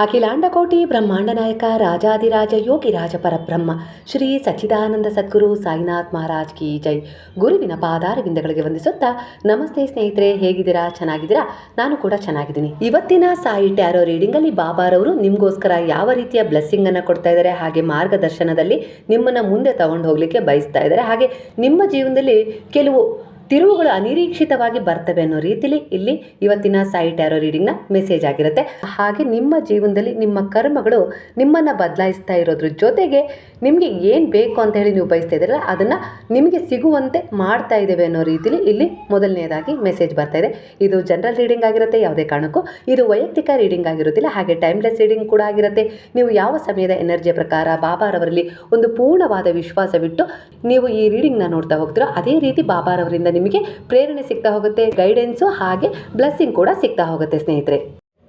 ಅಖಿಲಾಂಡಕೋಟಿ ಬ್ರಹ್ಮಾಂಡ ನಾಯಕ ರಾಜಾದಿರಾಜ ಯೋಗಿ ರಾಜ ಪರಬ್ರಹ್ಮ, ಶ್ರೀ ಸಚ್ಚಿದಾನಂದ ಸದ್ಗುರು ಸಾಯಿನಾಥ್ ಮಹಾರಾಜ್ ಕಿ ಜೈ. ಗುರುವಿನ ಪಾದಾರವಿಂದಗಳಿಗೆ ವಂದಿಸುತ್ತಾ, ನಮಸ್ತೆ ಸ್ನೇಹಿತರೆ, ಹೇಗಿದ್ದೀರಾ? ಚೆನ್ನಾಗಿದ್ದೀರಾ? ನಾನು ಕೂಡ ಚೆನ್ನಾಗಿದ್ದೀನಿ. ಇವತ್ತಿನ ಸಾಯಿ ಟ್ಯಾರೋ ರೀಡಿಂಗಲ್ಲಿ ಬಾಬಾರವರು ನಿಮಗೋಸ್ಕರ ಯಾವ ರೀತಿಯ ಬ್ಲೆಸ್ಸಿಂಗ್ ಅನ್ನು ಕೊಡ್ತಾ ಇದ್ದಾರೆ, ಹಾಗೆ ಮಾರ್ಗದರ್ಶನದಲ್ಲಿ ನಿಮ್ಮನ್ನು ಮುಂದೆ ತಗೊಂಡು ಹೋಗಲಿಕ್ಕೆ ಬಯಸ್ತಾ ಇದ್ದಾರೆ, ಹಾಗೆ ನಿಮ್ಮ ಜೀವನದಲ್ಲಿ ಕೆಲವು ತಿರುವುಗಳು ಅನಿರೀಕ್ಷಿತವಾಗಿ ಬರ್ತವೆ ಅನ್ನೋ ರೀತಿಲಿ ಇಲ್ಲಿ ಇವತ್ತಿನ ಸಾಯಿ ಟ್ಯಾರೋ ರೀಡಿಂಗ್ನ ಮೆಸೇಜ್ ಆಗಿರುತ್ತೆ. ಹಾಗೆ ನಿಮ್ಮ ಜೀವನದಲ್ಲಿ ನಿಮ್ಮ ಕರ್ಮಗಳು ನಿಮ್ಮನ್ನು ಬದಲಾಯಿಸ್ತಾ ಇರೋದ್ರ ಜೊತೆಗೆ ನಿಮಗೆ ಏನು ಬೇಕು ಅಂತ ಹೇಳಿ ನೀವು ಬಯಸ್ತಾ ಇದ್ದೀರಲ್ಲ, ಅದನ್ನು ನಿಮಗೆ ಸಿಗುವಂತೆ ಮಾಡ್ತಾ ಇದ್ದೇವೆ ಅನ್ನೋ ರೀತಿಲಿ ಇಲ್ಲಿ ಮೊದಲನೇದಾಗಿ ಮೆಸೇಜ್ ಬರ್ತಾ ಇದೆ. ಇದು ಜನರಲ್ ರೀಡಿಂಗ್ ಆಗಿರುತ್ತೆ, ಯಾವುದೇ ಕಾರಣಕ್ಕೂ. ಇದು ವೈಯಕ್ತಿಕ ರೀಡಿಂಗ್ ಆಗಿರೋದಿಲ್ಲ ಹಾಗೆ ಟೈಮ್ಲೆಸ್ ರೀಡಿಂಗ್ ಕೂಡ ಆಗಿರುತ್ತೆ. ನೀವು ಯಾವ ಸಮಯದ ಎನರ್ಜಿಯ ಪ್ರಕಾರ ಬಾಬಾರವರಲ್ಲಿ ಒಂದು ಪೂರ್ಣವಾದ ವಿಶ್ವಾಸವಿಟ್ಟು ನೀವು ಈ ರೀಡಿಂಗ್ನ ನೋಡ್ತಾ ಹೋಗ್ತೀರೋ, ಅದೇ ರೀತಿ ಬಾಬಾರವರಿಂದ ನಿಮಗೆ ಪ್ರೇರಣೆ ಸಿಗ್ತಾ ಹೋಗುತ್ತೆ ಗೈಡೆನ್ಸು ಹಾಗೆ ಬ್ಲೆಸ್ಸಿಂಗ್ ಕೂಡ ಸಿಗ್ತಾ ಹೋಗುತ್ತೆ ಸ್ನೇಹಿತರೆ.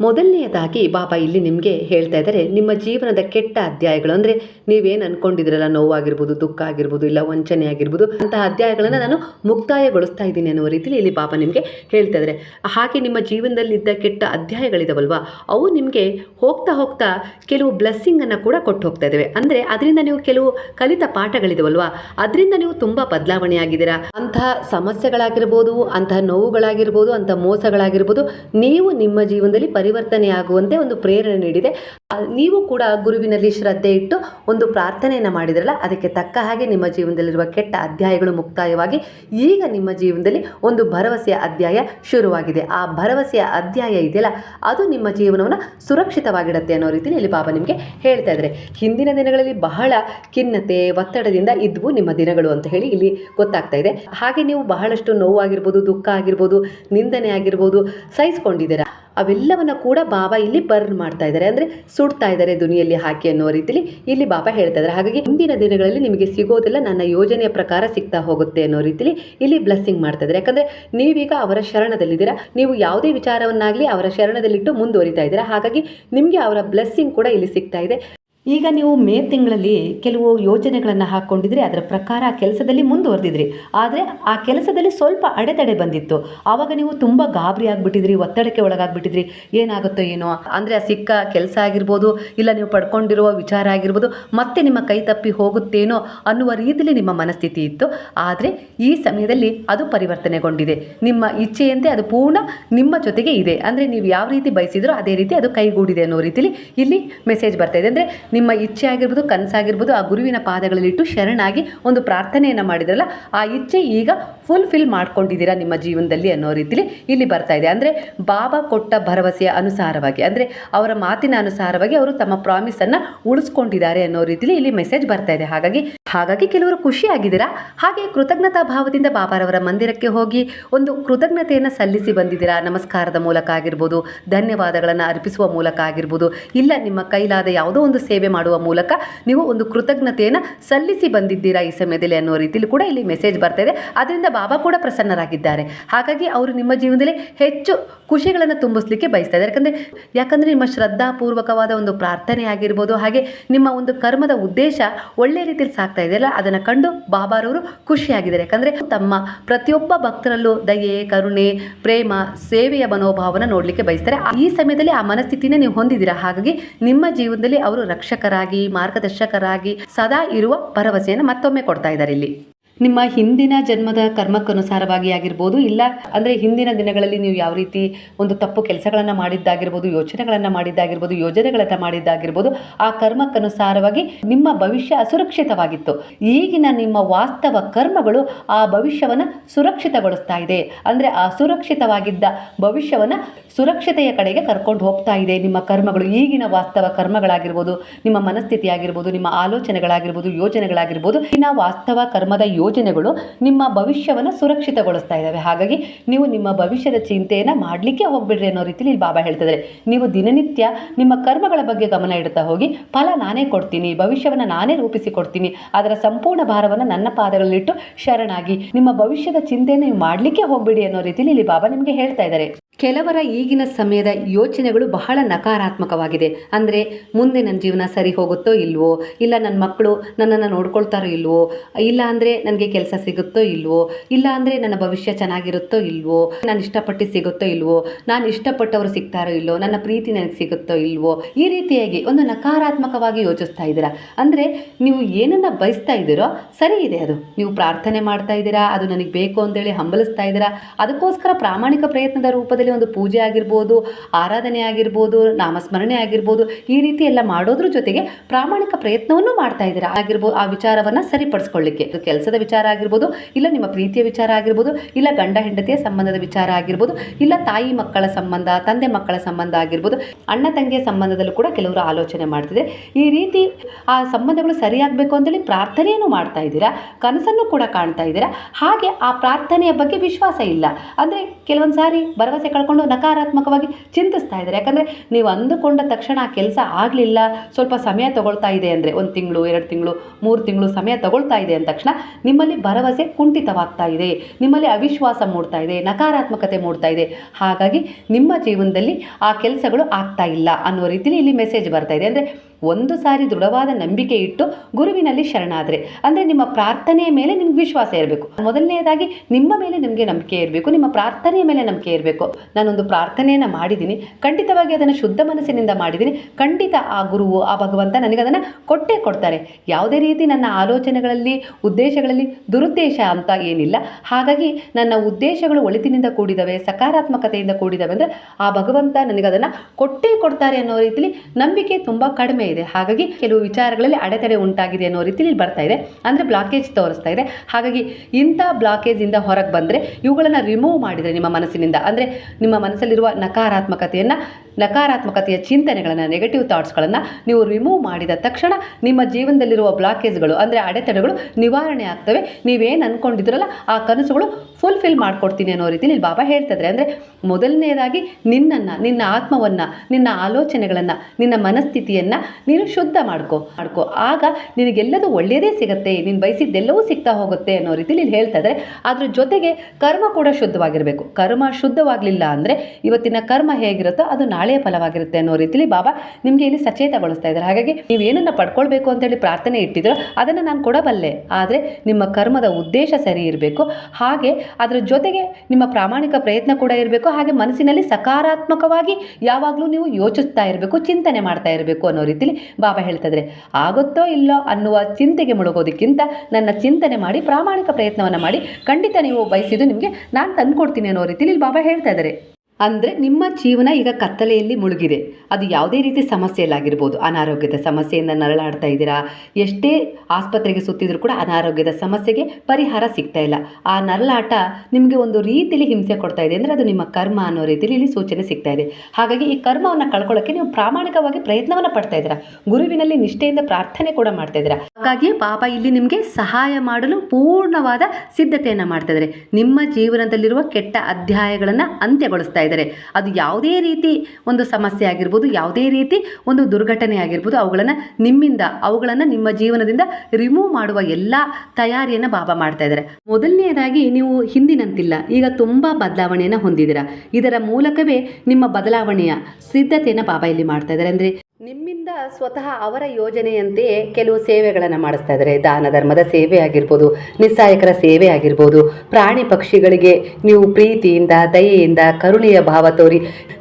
ಮೊದಲನೆಯದಾಗಿ ಬಾಬಾ ಇಲ್ಲಿ ನಿಮಗೆ ಹೇಳ್ತಾ ಇದ್ದಾರೆ, ನಿಮ್ಮ ಜೀವನದ ಕೆಟ್ಟ ಅಧ್ಯಾಯಗಳು ಅಂದರೆ ನೀವೇನು ಅಂದ್ಕೊಂಡಿದ್ರಲ್ಲ ನೋವಾಗಿರ್ಬೋದು, ದುಃಖ ಆಗಿರ್ಬೋದು, ಇಲ್ಲ ವಂಚನೆ ಆಗಿರ್ಬೋದು, ಅಂತಹ ಅಧ್ಯಾಯಗಳನ್ನು ನಾನು ಮುಕ್ತಾಯಗೊಳಿಸ್ತಾ ಇದ್ದೀನಿ ಅನ್ನೋ ರೀತಿಯಲ್ಲಿ ಇಲ್ಲಿ ಬಾಬಾ ನಿಮಗೆ ಹೇಳ್ತಾ ಇದ್ದಾರೆ. ಹಾಗೆ ನಿಮ್ಮ ಜೀವನದಲ್ಲಿದ್ದ ಕೆಟ್ಟ ಅಧ್ಯಾಯಗಳಿದಾವಲ್ವಾ, ಅವು ನಿಮಗೆ ಹೋಗ್ತಾ ಹೋಗ್ತಾ ಕೆಲವು ಬ್ಲೆಸ್ಸಿಂಗನ್ನು ಕೂಡ ಕೊಟ್ಟು ಹೋಗ್ತಾ ಇದ್ದಾವೆ ಅಂದರೆ ಅದರಿಂದ ನೀವು ಕೆಲವು ಕಲಿತ ಪಾಠಗಳಿದಾವಲ್ವಾ, ಅದರಿಂದ ನೀವು ತುಂಬ ಬದಲಾವಣೆ ಆಗಿದ್ದೀರಾ ಅಂತಹ ಸಮಸ್ಯೆಗಳಾಗಿರ್ಬೋದು, ಅಂತಹ ನೋವುಗಳಾಗಿರ್ಬೋದು, ಅಂತಹ ಮೋಸಗಳಾಗಿರ್ಬೋದು, ನೀವು ನಿಮ್ಮ ಜೀವನದಲ್ಲಿ ಪರಿವರ್ತನೆ ಆಗುವಂತೆ ಒಂದು ಪ್ರೇರಣೆ ನೀಡಿದೆ. ನೀವು ಕೂಡ ಗುರುವಿನಲ್ಲಿ ಶ್ರದ್ಧೆ ಇಟ್ಟು ಒಂದು ಪ್ರಾರ್ಥನೆಯನ್ನು ಮಾಡಿದ್ರಲ್ಲ, ಅದಕ್ಕೆ ತಕ್ಕ ಹಾಗೆ ನಿಮ್ಮ ಜೀವನದಲ್ಲಿರುವ ಕೆಟ್ಟ ಅಧ್ಯಾಯಗಳು ಮುಕ್ತಾಯವಾಗಿ ಈಗ ನಿಮ್ಮ ಜೀವನದಲ್ಲಿ ಒಂದು ಭರವಸೆಯ ಅಧ್ಯಾಯ ಶುರುವಾಗಿದೆ. ಆ ಭರವಸೆಯ ಅಧ್ಯಾಯ ಇದೆಯಲ್ಲ, ಅದು ನಿಮ್ಮ ಜೀವನವನ್ನು ಸುರಕ್ಷಿತವಾಗಿಡುತ್ತೆ ಅನ್ನೋ ರೀತಿಯಲ್ಲಿ ಇಲ್ಲಿ ಬಾಬಾ ನಿಮಗೆ ಹೇಳ್ತಾ ಇದ್ದಾರೆ. ಹಿಂದಿನ ದಿನಗಳಲ್ಲಿ ಬಹಳ ಖಿನ್ನತೆ, ಒತ್ತಡದಿಂದ ಇದ್ವು ನಿಮ್ಮ ದಿನಗಳು ಅಂತ ಹೇಳಿ ಇಲ್ಲಿ ಗೊತ್ತಾಗ್ತಾ ಇದೆ. ಹಾಗೆ ನೀವು ಬಹಳಷ್ಟು ನೋವಾಗಿರ್ಬೋದು, ದುಃಖ ಆಗಿರ್ಬೋದು, ನಿಂದನೆ ಆಗಿರ್ಬೋದು, ಸಹಿಸ್ಕೊಂಡಿದ್ದೀರಾ? ಅವೆಲ್ಲವನ್ನ ಕೂಡ ಬಾಬಾ ಇಲ್ಲಿ ಬರ್ನ್ ಮಾಡ್ತಾ ಇದ್ದಾರೆ. ಅಂದರೆ ಸುಡ್ತಾ ಇದ್ದಾರೆ ದುನಿಯಲ್ಲಿ ಹಾಕಿ ಅನ್ನೋ ರೀತಿಲಿ ಇಲ್ಲಿ ಬಾಬಾ ಹೇಳ್ತಾ ಇದ್ದಾರೆ. ಹಾಗಾಗಿ ಮುಂದಿನ ದಿನಗಳಲ್ಲಿ ನಿಮಗೆ ಸಿಗೋದೆಲ್ಲ, ನನ್ನ ಯೋಜನೆಯ ಪ್ರಕಾರ ಸಿಗ್ತಾ ಹೋಗುತ್ತೆ ಅನ್ನೋ ರೀತಿಲಿ ಇಲ್ಲಿ ಬ್ಲೆಸ್ಸಿಂಗ್ ಮಾಡ್ತಾ ಇದ್ದಾರೆ. ಯಾಕಂದರೆ ನೀವೀಗ ಅವರ ಶರಣದಲ್ಲಿದ್ದೀರಾ, ನೀವು ಯಾವುದೇ ವಿಚಾರವನ್ನಾಗಲಿ ಅವರ ಶರಣದಲ್ಲಿಟ್ಟು ಮುಂದುವರಿತಾ ಇದ್ದೀರಾ. ಹಾಗಾಗಿ ನಿಮಗೆ ಅವರ ಬ್ಲೆಸ್ಸಿಂಗ್ ಕೂಡ ಇಲ್ಲಿ ಸಿಗ್ತಾ ಇದೆ. ಈಗ ನೀವು ಮೇ ತಿಂಗಳಲ್ಲಿ ಕೆಲವು ಯೋಜನೆಗಳನ್ನು ಹಾಕ್ಕೊಂಡಿದ್ರಿ, ಅದರ ಪ್ರಕಾರ ಆ ಕೆಲಸದಲ್ಲಿ ಮುಂದುವರೆದಿದ್ರಿ. ಆದರೆ ಆ ಕೆಲಸದಲ್ಲಿ ಸ್ವಲ್ಪ ಅಡೆತಡೆ ಬಂದಿತ್ತು. ಆವಾಗ ನೀವು ತುಂಬ ಗಾಬರಿ ಆಗಿಬಿಟ್ಟಿದ್ರಿ, ಒತ್ತಡಕ್ಕೆ ಒಳಗಾಗ್ಬಿಟ್ಟಿದ್ರಿ. ಏನಾಗುತ್ತೋ ಏನೋ. ಅಂದರೆ ಆ ಸಿಕ್ಕ ಕೆಲಸ ಆಗಿರ್ಬೋದು, ಇಲ್ಲ ನೀವು ಪಡ್ಕೊಂಡಿರುವ ವಿಚಾರ ಆಗಿರ್ಬೋದು, ಮತ್ತೆ ನಿಮ್ಮ ಕೈ ತಪ್ಪಿ ಹೋಗುತ್ತೇನೋ ಅನ್ನುವ ರೀತಿಯಲ್ಲಿ ನಿಮ್ಮ ಮನಸ್ಥಿತಿ ಇತ್ತು. ಆದರೆ ಈ ಸಮಯದಲ್ಲಿ ಅದು ಪರಿವರ್ತನೆಗೊಂಡಿದೆ. ನಿಮ್ಮ ಇಚ್ಛೆಯಂತೆ ಅದು ಪೂರ್ಣ ನಿಮ್ಮ ಜೊತೆಗೆ ಇದೆ. ಅಂದರೆ ನೀವು ಯಾವ ರೀತಿ ಬಯಸಿದ್ರೋ ಅದೇ ರೀತಿ ಅದು ಕೈಗೂಡಿದೆ ಅನ್ನೋ ರೀತಿಯಲ್ಲಿ ಇಲ್ಲಿ ಮೆಸೇಜ್ ಬರ್ತಾ ಇದೆ. ಅಂದರೆ ನಿಮ್ಮ ಇಚ್ಛೆ ಆಗಿರ್ಬೋದು, ಕನಸಾಗಿರ್ಬೋದು, ಆ ಗುರುವಿನ ಪಾದಗಳಲ್ಲಿಟ್ಟು ಶರಣಾಗಿ ಒಂದು ಪ್ರಾರ್ಥನೆಯನ್ನು ಮಾಡಿದ್ರಲ್ಲ, ಆ ಇಚ್ಛೆ ಈಗ ಫುಲ್ಫಿಲ್ ಮಾಡ್ಕೊಂಡಿದ್ದೀರಾ ನಿಮ್ಮ ಜೀವನದಲ್ಲಿ ಅನ್ನೋ ರೀತಿಲಿ ಇಲ್ಲಿ ಬರ್ತಾ ಇದೆ. ಅಂದರೆ ಬಾಬಾ ಕೊಟ್ಟ ಭರವಸೆಯ ಅನುಸಾರವಾಗಿ, ಅಂದರೆ ಅವರ ಮಾತಿನ ಅನುಸಾರವಾಗಿ ಅವರು ತಮ್ಮ ಪ್ರಾಮಿಸನ್ನು ಉಳಿಸ್ಕೊಂಡಿದ್ದಾರೆ ಅನ್ನೋ ರೀತಿಲಿ ಇಲ್ಲಿ ಮೆಸೇಜ್ ಬರ್ತಾ ಇದೆ. ಹಾಗಾಗಿ ಹಾಗಾಗಿ ಕೆಲವರು ಖುಷಿಯಾಗಿದ್ದೀರಾ ಹಾಗೆ ಕೃತಜ್ಞತಾ ಭಾವದಿಂದ ಬಾಬಾರವರ ಮಂದಿರಕ್ಕೆ ಹೋಗಿ ಒಂದು ಕೃತಜ್ಞತೆಯನ್ನು ಸಲ್ಲಿಸಿ ಬಂದಿದ್ದೀರಾ? ನಮಸ್ಕಾರದ ಮೂಲಕ ಆಗಿರ್ಬೋದು, ಧನ್ಯವಾದಗಳನ್ನು ಅರ್ಪಿಸುವ ಮೂಲಕ ಆಗಿರ್ಬೋದು, ಇಲ್ಲ ನಿಮ್ಮ ಕೈಲಾದ ಯಾವುದೋ ಒಂದು ಸೇವೆ ಮಾಡುವ ಮೂಲಕ ನೀವು ಒಂದು ಕೃತಜ್ಞತೆಯನ್ನು ಸಲ್ಲಿಸಿ ಬಂದಿದ್ದೀರಾ ಈ ಸಮಯದಲ್ಲಿ ಅನ್ನೋ ರೀತಿಯಲ್ಲಿ ಕೂಡ ಇಲ್ಲಿ ಮೆಸೇಜ್ ಬರ್ತಾ ಇದೆ. ಅದರಿಂದ ಬಾಬಾ ಕೂಡ ಪ್ರಸನ್ನರಾಗಿದ್ದಾರೆ. ಹಾಗಾಗಿ ಅವರು ನಿಮ್ಮ ಜೀವನದಲ್ಲಿ ಹೆಚ್ಚು ಖುಷಿಗಳನ್ನು ತುಂಬಿಸಲಿಕ್ಕೆ ಬಯಸ್ತಾ ಇದ್ದಾರೆ. ಯಾಕಂದರೆ ಯಾಕಂದರೆ ನಿಮ್ಮ ಶ್ರದ್ಧಾಪೂರ್ವಕವಾದ ಒಂದು ಪ್ರಾರ್ಥನೆ ಆಗಿರ್ಬೋದು, ಹಾಗೆ ನಿಮ್ಮ ಒಂದು ಕರ್ಮದ ಉದ್ದೇಶ ಒಳ್ಳೆ ರೀತಿಯಲ್ಲಿ ಸಾಗ್ತಾ ಇದೆಯಲ್ಲ ಅದನ್ನು ಕಂಡು ಬಾಬಾರವರು ಖುಷಿಯಾಗಿದ್ದಾರೆ. ಯಾಕಂದರೆ ತಮ್ಮ ಪ್ರತಿಯೊಬ್ಬ ಭಕ್ತರಲ್ಲೂ ದಯೆ, ಕರುಣೆ, ಪ್ರೇಮ, ಸೇವೆಯ ಮನೋಭಾವನ ನೋಡಲಿಕ್ಕೆ ಬಯಸ್ತಾರೆ. ಈ ಸಮಯದಲ್ಲಿ ಆ ಮನಸ್ಥಿತಿನೇ ನೀವು ಹೊಂದಿದ್ದೀರಾ? ಹಾಗಾಗಿ ನಿಮ್ಮ ಜೀವನದಲ್ಲಿ ಅವರು ರಕ್ಷಕರಾಗಿ ಮಾರ್ಗದರ್ಶಕರಾಗಿ ಸದಾ ಇರುವ ಭರವಸೆಯನ್ನು ಮತ್ತೊಮ್ಮೆ ಕೊಡ್ತಾ ಇದ್ದಾರೆ ಇಲ್ಲಿ. ನಿಮ್ಮ ಹಿಂದಿನ ಜನ್ಮದ ಕರ್ಮಕ್ಕನುಸಾರವಾಗಿ ಆಗಿರ್ಬೋದು, ಇಲ್ಲ ಅಂದರೆ ಹಿಂದಿನ ದಿನಗಳಲ್ಲಿ ನೀವು ಯಾವ ರೀತಿ ಒಂದು ತಪ್ಪು ಕೆಲಸಗಳನ್ನು ಮಾಡಿದ್ದಾಗಿರ್ಬೋದು, ಯೋಚನೆಗಳನ್ನು ಮಾಡಿದ್ದಾಗಿರ್ಬೋದು, ಯೋಜನೆಗಳನ್ನು ಮಾಡಿದ್ದಾಗಿರ್ಬೋದು, ಆ ಕರ್ಮಕ್ಕನುಸಾರವಾಗಿ ನಿಮ್ಮ ಭವಿಷ್ಯ ಅಸುರಕ್ಷಿತವಾಗಿತ್ತು. ಈಗಿನ ನಿಮ್ಮ ವಾಸ್ತವ ಕರ್ಮಗಳು ಆ ಭವಿಷ್ಯವನ್ನು ಸುರಕ್ಷಿತಗೊಳಿಸ್ತಾ ಇದೆ. ಅಂದರೆ ಅಸುರಕ್ಷಿತವಾಗಿದ್ದ ಸುರಕ್ಷಿತವಾಗಿದ್ದ ಭವಿಷ್ಯವನ್ನು ಸುರಕ್ಷತೆಯ ಕಡೆಗೆ ಕರ್ಕೊಂಡು ಹೋಗ್ತಾ ಇದೆ ನಿಮ್ಮ ಕರ್ಮಗಳು. ಈಗಿನ ವಾಸ್ತವ ಕರ್ಮಗಳಾಗಿರ್ಬೋದು, ನಿಮ್ಮ ಮನಸ್ಥಿತಿ ಆಗಿರ್ಬೋದು ನಿಮ್ಮ ಆಲೋಚನೆಗಳಾಗಿರ್ಬೋದು, ಯೋಜನೆಗಳಾಗಿರ್ಬೋದು, ಈಗಿನ ವಾಸ್ತವ ಕರ್ಮದ ಯೋಜನೆಗಳು ನಿಮ್ಮ ಭವಿಷ್ಯವನ್ನು ಸುರಕ್ಷಿತಗೊಳಿಸ್ತಾ ಇದ್ದಾವೆ ಹಾಗಾಗಿ ನೀವು ನಿಮ್ಮ ಭವಿಷ್ಯದ ಚಿಂತೆಯನ್ನು ಮಾಡಲಿಕ್ಕೆ ಹೋಗ್ಬಿಡ್ರಿ ಅನ್ನೋ ರೀತಿಲಿ ಇಲ್ಲಿ ಬಾಬಾ ಹೇಳ್ತಿದ್ದಾರೆ ನೀವು ದಿನನಿತ್ಯ ನಿಮ್ಮ ಕರ್ಮಗಳ ಬಗ್ಗೆ ಗಮನ ಇಡ್ತಾ ಹೋಗಿ, ಫಲ ನಾನೇ ಕೊಡ್ತೀನಿ, ಭವಿಷ್ಯವನ್ನು ನಾನೇ ರೂಪಿಸಿ ಕೊಡ್ತೀನಿ ಅದರ ಸಂಪೂರ್ಣ ಭಾರವನ್ನು ನನ್ನ ಪಾದಗಳಲ್ಲಿಟ್ಟು ಶರಣಾಗಿ ನಿಮ್ಮ ಭವಿಷ್ಯದ ಚಿಂತೆಯನ್ನು ನೀವು ಮಾಡಲಿಕ್ಕೆ ಹೋಗ್ಬಿಡಿ ಅನ್ನೋ ರೀತಿಲಿ ಇಲ್ಲಿ ಬಾಬಾ ನಿಮಗೆ ಹೇಳ್ತಾ ಇದ್ದಾರೆ ಕೆಲವರ ಈಗಿನ ಸಮಯದ ಯೋಚನೆಗಳು ಬಹಳ ನಕಾರಾತ್ಮಕವಾಗಿದೆ. ಅಂದರೆ, ಮುಂದೆ ನನ್ನ ಜೀವನ ಸರಿ ಹೋಗುತ್ತೋ ಇಲ್ವೋ, ಇಲ್ಲ ನನ್ನ ಮಕ್ಕಳು ನನ್ನನ್ನು ನೋಡ್ಕೊಳ್ತಾರೋ ಇಲ್ವೋ, ಇಲ್ಲ ಅಂದರೆ ನನಗೆ ಕೆಲಸ ಸಿಗುತ್ತೋ ಇಲ್ವೋ, ಇಲ್ಲ ಅಂದರೆ ನನ್ನ ಭವಿಷ್ಯ ಚೆನ್ನಾಗಿರುತ್ತೋ ಇಲ್ವೋ, ನಾನು ಇಷ್ಟಪಟ್ಟು ಸಿಗುತ್ತೋ ಇಲ್ವೋ, ನಾನು ಇಷ್ಟಪಟ್ಟವರು ಸಿಗ್ತಾರೋ ಇಲ್ವೋ, ನನ್ನ ಪ್ರೀತಿ ನನಗೆ ಸಿಗುತ್ತೋ ಇಲ್ವೋ, ಈ ರೀತಿಯಾಗಿ ಒಂದು ನಕಾರಾತ್ಮಕವಾಗಿ ಯೋಚಿಸ್ತಾ ಇದ್ದೀರಾ? ಅಂದರೆ, ನೀವು ಏನನ್ನು ಬಯಸ್ತಾ ಇದ್ದೀರೋ, ಸರಿ ಇದೆ ಅದು. ನೀವು ಪ್ರಾರ್ಥನೆ ಮಾಡ್ತಾ ಇದ್ದೀರಾ, ಅದು ನನಗೆ ಬೇಕು ಅಂತೇಳಿ ಹಂಬಲಿಸ್ತಾ ಇದ್ದೀರಾ, ಅದಕ್ಕೋಸ್ಕರ ಪ್ರಾಮಾಣಿಕ ಪ್ರಯತ್ನದ ರೂಪದಲ್ಲಿ ಒಂದು ಪೂಜೆ ಆಗಿರ್ಬೋದು, ಆರಾಧನೆ ಆಗಿರ್ಬೋದು, ನಾಮಸ್ಮರಣೆ ಆಗಿರ್ಬೋದು, ಈ ರೀತಿ ಎಲ್ಲ ಮಾಡೋದ್ರ ಜೊತೆಗೆ ಪ್ರಾಮಾಣಿಕ ಪ್ರಯತ್ನವನ್ನು ಮಾಡ್ತಾ ಇದ್ದೀರಾ? ಆಗಿರ್ಬೋದು ಆ ವಿಚಾರವನ್ನು ಸರಿಪಡಿಸ್ಕೊಳ್ಳಿಕ್ಕೆ. ಕೆಲಸದ ವಿಚಾರ ಆಗಿರ್ಬೋದು, ಇಲ್ಲ ನಿಮ್ಮ ಪ್ರೀತಿಯ ವಿಚಾರ ಆಗಿರ್ಬೋದು, ಇಲ್ಲ ಗಂಡ ಹೆಂಡತಿಯ ಸಂಬಂಧದ ವಿಚಾರ ಆಗಿರ್ಬೋದು, ಇಲ್ಲ ತಾಯಿ ಮಕ್ಕಳ ಸಂಬಂಧ, ತಂದೆ ಮಕ್ಕಳ ಸಂಬಂಧ ಆಗಿರ್ಬೋದು, ಅಣ್ಣ ತಂಗಿಯ ಸಂಬಂಧದಲ್ಲೂ ಕೂಡ ಕೆಲವರು ಆಲೋಚನೆ ಮಾಡ್ತಿದೆ. ಈ ರೀತಿ ಆ ಸಂಬಂಧಗಳು ಸರಿಯಾಗಬೇಕು ಅಂತೇಳಿ ಪ್ರಾರ್ಥನೆಯನ್ನು ಮಾಡ್ತಾ ಇದ್ದೀರಾ? ಕನಸನ್ನು ಕೂಡ ಕಾಣ್ತಾ ಇದ್ದೀರಾ? ಹಾಗೆ ಆ ಪ್ರಾರ್ಥನೆಯ ಬಗ್ಗೆ ವಿಶ್ವಾಸ ಇಲ್ಲ. ಅಂದರೆ ಕೆಲವೊಂದು ಸಾರಿ ಭರವಸೆ ಕಳ್ಕೊಂಡು ನಕಾರಾತ್ಮಕವಾಗಿ ಚಿಂತಿಸ್ತಾ ಇದ್ದಾರೆ. ಯಾಕಂದರೆ ನೀವು ಅಂದುಕೊಂಡ ತಕ್ಷಣ ಆ ಕೆಲಸ ಆಗಲಿಲ್ಲ, ಸ್ವಲ್ಪ ಸಮಯ ತಗೊಳ್ತಾ ಇದೆ ಅಂದರೆ, ಒಂದು ತಿಂಗಳು, ಎರಡು ತಿಂಗಳು, ಮೂರು ತಿಂಗಳು ಸಮಯ ತಗೊಳ್ತಾ ಇದೆ ಅಂದ ತಕ್ಷಣ ನಿಮ್ಮಲ್ಲಿ ಭರವಸೆ ಕುಂಠಿತವಾಗ್ತಾ ಇದೆ, ನಿಮ್ಮಲ್ಲಿ ಅವಿಶ್ವಾಸ ಮೂಡ್ತಾ ಇದೆ, ನಕಾರಾತ್ಮಕತೆ ಮೂಡ್ತಾ ಇದೆ. ಹಾಗಾಗಿ ನಿಮ್ಮ ಜೀವನದಲ್ಲಿ ಆ ಕೆಲಸಗಳು ಆಗ್ತಾ ಇಲ್ಲ ಅನ್ನೋ ರೀತಿಯಲ್ಲಿ ಇಲ್ಲಿ ಮೆಸೇಜ್ ಬರ್ತಾ ಇದೆ. ಅಂದರೆ ಒಂದು ಸಾರಿ ದೃಢವಾದ ನಂಬಿಕೆ ಇಟ್ಟು ಗುರುವಿನಲ್ಲಿ ಶರಣಾದರೆ. ಅಂದರೆ ನಿಮ್ಮ ಪ್ರಾರ್ಥನೆಯ ಮೇಲೆ ನಿಮ್ಗೆ ವಿಶ್ವಾಸ ಇರಬೇಕು. ಮೊದಲನೆಯದಾಗಿ ನಿಮ್ಮ ಮೇಲೆ ನಿಮಗೆ ನಂಬಿಕೆ ಇರಬೇಕು. ನಿಮ್ಮ ಪ್ರಾರ್ಥನೆಯ ಮೇಲೆ ನಂಬಿಕೆ ಇರಬೇಕು. ನಾನೊಂದು ಪ್ರಾರ್ಥನೆಯನ್ನು ಮಾಡಿದ್ದೀನಿ. ಖಂಡಿತವಾಗಿ ಅದನ್ನು ಶುದ್ಧ ಮನಸ್ಸಿನಿಂದ ಮಾಡಿದ್ದೀನಿ. ಖಂಡಿತ ಆ ಗುರುವು, ಆ ಭಗವಂತ ನನಗೆ ಅದನ್ನು ಕೊಟ್ಟೇ ಕೊಡ್ತಾರೆ. ಯಾವುದೇ ರೀತಿ ನನ್ನ ಆಲೋಚನೆಗಳಲ್ಲಿ, ಉದ್ದೇಶಗಳಲ್ಲಿ ದುರುದ್ದೇಶ ಅಂತ ಏನಿಲ್ಲ. ಹಾಗಾಗಿ ನನ್ನ ಉದ್ದೇಶಗಳು ಒಳಿತಿನಿಂದ ಕೂಡಿದವೆ, ಸಕಾರಾತ್ಮಕತೆಯಿಂದ ಕೂಡಿದವೆ ಅಂದರೆ ಆ ಭಗವಂತ ನನಗೆ ಅದನ್ನು ಕೊಟ್ಟೇ ಕೊಡ್ತಾರೆ ಅನ್ನೋ ರೀತಿಯಲ್ಲಿ ನಂಬಿಕೆ ತುಂಬ ಕಡಿಮೆ ಹಾಗಾಗಿ ಕೆಲವು ವಿಚಾರಗಳಲ್ಲಿ ಅಡೆತಡೆ ಉಂಟಾಗಿದೆ ಅನ್ನೋ ರೀತಿಯಲ್ಲಿ ಬರ್ತಾ ಇದೆ. ಅಂದರೆ ಬ್ಲಾಕೇಜ್ ತೋರಿಸ್ತಾ ಇದೆ. ಹಾಗಾಗಿ ಇಂಥ ಬ್ಲಾಕೇಜಿಂದ ಹೊರಗೆ ಬಂದರೆ ಇವುಗಳನ್ನು ರಿಮೂವ್ ಮಾಡಿದರೆ ನಿಮ್ಮ ಮನಸ್ಸಿನಿಂದ, ಅಂದರೆ ನಿಮ್ಮ ಮನಸ್ಸಲ್ಲಿರುವ ನಕಾರಾತ್ಮಕತೆಯನ್ನು, ನಕಾರಾತ್ಮಕತೆಯ ಚಿಂತನೆಗಳನ್ನು ನೆಗೆಟಿವ್ ಥಾಟ್ಸ್ಗಳನ್ನು ನೀವು ರಿಮೂವ್ ಮಾಡಿದ ತಕ್ಷಣ ನಿಮ್ಮ ಜೀವನದಲ್ಲಿರುವ ಬ್ಲಾಕೇಜ್ಗಳು ಅಂದರೆ ಅಡೆತಡೆಗಳು ನಿವಾರಣೆ ಆಗ್ತವೆ. ನೀವೇನು ಅಂದ್ಕೊಂಡಿದ್ರಲ್ಲ ಆ ಕನಸುಗಳು ಫುಲ್ಫಿಲ್ ಮಾಡ್ಕೊಡ್ತೀನಿ ಅನ್ನೋ ರೀತಿಯಲ್ಲಿ ಬಾಬಾ ಹೇಳ್ತಿದ್ರೆ ಅಂದರೆ ಮೊದಲನೇದಾಗಿ ನಿನ್ನನ್ನು, ನಿನ್ನ ಆತ್ಮವನ್ನು, ನಿನ್ನ ಆಲೋಚನೆಗಳನ್ನು, ನಿನ್ನ ಮನಸ್ಥಿತಿಯನ್ನು ನೀನು ಶುದ್ಧ ಮಾಡ್ಕೊ ಮಾಡ್ಕೊ. ಆಗ ನಿನಗೆಲ್ಲದೂ ಒಳ್ಳೆಯದೇ ಸಿಗುತ್ತೆ, ನೀನು ಬಯಸಿದ್ದೆಲ್ಲವೂ ಸಿಗ್ತಾ ಹೋಗುತ್ತೆ ಅನ್ನೋ ರೀತಿಲಿ ಇಲ್ಲಿ ಹೇಳ್ತಾ ಇದ್ದಾರೆ ಅದ್ರ ಜೊತೆಗೆ ಕರ್ಮ ಕೂಡ ಶುದ್ಧವಾಗಿರಬೇಕು. ಕರ್ಮ ಶುದ್ಧವಾಗಲಿಲ್ಲ ಅಂದರೆ ಇವತ್ತಿನ ಕರ್ಮ ಹೇಗಿರುತ್ತೋ ಅದು ನಾಳೆಯ ಫಲವಾಗಿರುತ್ತೆ ಅನ್ನೋ ರೀತಿಲಿ ಬಾಬಾ ನಿಮಗೆ ಇಲ್ಲಿ ಸಚೇತಗೊಳಿಸ್ತಾ ಇದ್ದಾರೆ. ಹಾಗಾಗಿ ನೀವು ಏನನ್ನು ಪಡ್ಕೊಳ್ಬೇಕು ಅಂತೇಳಿ ಪ್ರಾರ್ಥನೆ ಇಟ್ಟಿದ್ರು ಅದನ್ನು ನಾನು ಕೊಡಬಲ್ಲೆ. ಆದರೆ ನಿಮ್ಮ ಕರ್ಮದ ಉದ್ದೇಶ ಸರಿ ಇರಬೇಕು. ಹಾಗೆ ಅದರ ಜೊತೆಗೆ ನಿಮ್ಮ ಪ್ರಾಮಾಣಿಕ ಪ್ರಯತ್ನ ಕೂಡ ಇರಬೇಕು. ಹಾಗೆ ಮನಸ್ಸಿನಲ್ಲಿ ಸಕಾರಾತ್ಮಕವಾಗಿ ಯಾವಾಗಲೂ ನೀವು ಯೋಚಿಸ್ತಾ ಇರಬೇಕು, ಚಿಂತನೆ ಮಾಡ್ತಾ ಇರಬೇಕು ಅನ್ನೋ ರೀತಿಲಿ ಬಾಬಾ ಹೇಳ್ತಾ ಇದ್ದಾರೆ ಆಗುತ್ತೋ ಇಲ್ಲೋ ಅನ್ನುವ ಚಿಂತೆಗೆ ಮುಳುಗೋದಕ್ಕಿಂತ ನನ್ನ ಚಿಂತನೆ ಮಾಡಿ, ಪ್ರಾಮಾಣಿಕ ಪ್ರಯತ್ನವನ್ನು ಮಾಡಿ ಖಂಡಿತ ನೀವು ಬಯಸಿದ್ದು ನಿಮಗೆ ನಾನು ತಂದುಕೊಡ್ತೀನಿ ಅನ್ನೋ ರೀತಿಲಿ ಇಲ್ಲಿ ಬಾಬಾ ಹೇಳ್ತಾ ಇದ್ದಾರೆ. ಅಂದರೆ ನಿಮ್ಮ ಜೀವನ ಈಗ ಕತ್ತಲೆಯಲ್ಲಿ ಮುಳುಗಿದೆ. ಅದು ಯಾವುದೇ ರೀತಿ ಸಮಸ್ಯೆಯಲ್ಲಾಗಿರ್ಬೋದು. ಅನಾರೋಗ್ಯದ ಸಮಸ್ಯೆಯಿಂದ ನರಳಾಡ್ತಾ ಇದ್ದೀರಾ? ಎಷ್ಟೇ ಆಸ್ಪತ್ರೆಗೆ ಸುತ್ತಿದ್ರೂ ಕೂಡ ಅನಾರೋಗ್ಯದ ಸಮಸ್ಯೆಗೆ ಪರಿಹಾರ ಸಿಗ್ತಾ ಇಲ್ಲ. ಆ ನರಳಾಟ ನಿಮಗೆ ಒಂದು ರೀತಿಯಲ್ಲಿ ಹಿಂಸೆ ಕೊಡ್ತಾ ಇದೆ ಅಂದರೆ ಅದು ನಿಮ್ಮ ಕರ್ಮ ಅನ್ನೋ ರೀತಿಯಲ್ಲಿ ಇಲ್ಲಿ ಸೂಚನೆ ಸಿಗ್ತಾ ಇದೆ. ಹಾಗಾಗಿ ಈ ಕರ್ಮವನ್ನು ಕಳ್ಕೊಳ್ಳೋಕ್ಕೆ ನೀವು ಪ್ರಾಮಾಣಿಕವಾಗಿ ಪ್ರಯತ್ನವನ್ನು ಪಡ್ತಾ ಇದ್ದೀರಾ? ಗುರುವಿನಲ್ಲಿ ನಿಷ್ಠೆಯಿಂದ ಪ್ರಾರ್ಥನೆ ಕೂಡ ಮಾಡ್ತಾ ಇದ್ದೀರಾ? ಹಾಗಾಗಿ ಬಾಬಾ ಇಲ್ಲಿ ನಿಮಗೆ ಸಹಾಯ ಮಾಡಲು ಪೂರ್ಣವಾದ ಸಿದ್ಧತೆಯನ್ನು ಮಾಡ್ತಾ ಇದ್ದಾರೆ. ನಿಮ್ಮ ಜೀವನದಲ್ಲಿರುವ ಕೆಟ್ಟ ಅಧ್ಯಾಯಗಳನ್ನು ಅಂತ್ಯಗೊಳಿಸ್ತಾ ಇದ್ದಾರೆ. ಅದು ಯಾವುದೇ ರೀತಿ ಒಂದು ಸಮಸ್ಯೆ ಆಗಿರ್ಬೋದು, ಯಾವುದೇ ರೀತಿ ಒಂದು ದುರ್ಘಟನೆ ಆಗಿರ್ಬೋದು, ಅವುಗಳನ್ನು ನಿಮ್ಮಿಂದ, ಅವುಗಳನ್ನು ನಿಮ್ಮ ಜೀವನದಿಂದ ರಿಮೂವ್ ಮಾಡುವ ಎಲ್ಲ ತಯಾರಿಯನ್ನು ಬಾಬಾ ಮಾಡ್ತಾ ಇದ್ದಾರೆ. ಮೊದಲನೆಯದಾಗಿ ನೀವು ಹಿಂದಿನಂತಿಲ್ಲ, ಈಗ ತುಂಬ ಬದಲಾವಣೆಯನ್ನು ಹೊಂದಿದ್ದೀರಾ. ಇದರ ಮೂಲಕವೇ ನಿಮ್ಮ ಬದಲಾವಣೆಯ ಸಿದ್ಧತೆಯನ್ನು ಬಾಬಾ ಇಲ್ಲಿ ಮಾಡ್ತಾ ಇದ್ದಾರೆ. ಅಂದರೆ ನಿಮ್ಮಿಂದ ಸ್ವತಃ ಅವರ ಯೋಜನೆಯಂತೆಯೇ ಕೆಲವು ಸೇವೆಗಳನ್ನು ಮಾಡಿಸ್ತಾ ಇದ್ದಾರೆ. ದಾನ ಧರ್ಮದ ಸೇವೆ ಆಗಿರ್ಬೋದು, ನಿಸ್ಸಾಯಕರ ಸೇವೆ ಆಗಿರ್ಬೋದು, ಪ್ರಾಣಿ ಪಕ್ಷಿಗಳಿಗೆ ನೀವು ಪ್ರೀತಿಯಿಂದ, ದಯೆಯಿಂದ ಕರುಣೆಯ ಭಾವ ತೋರಿ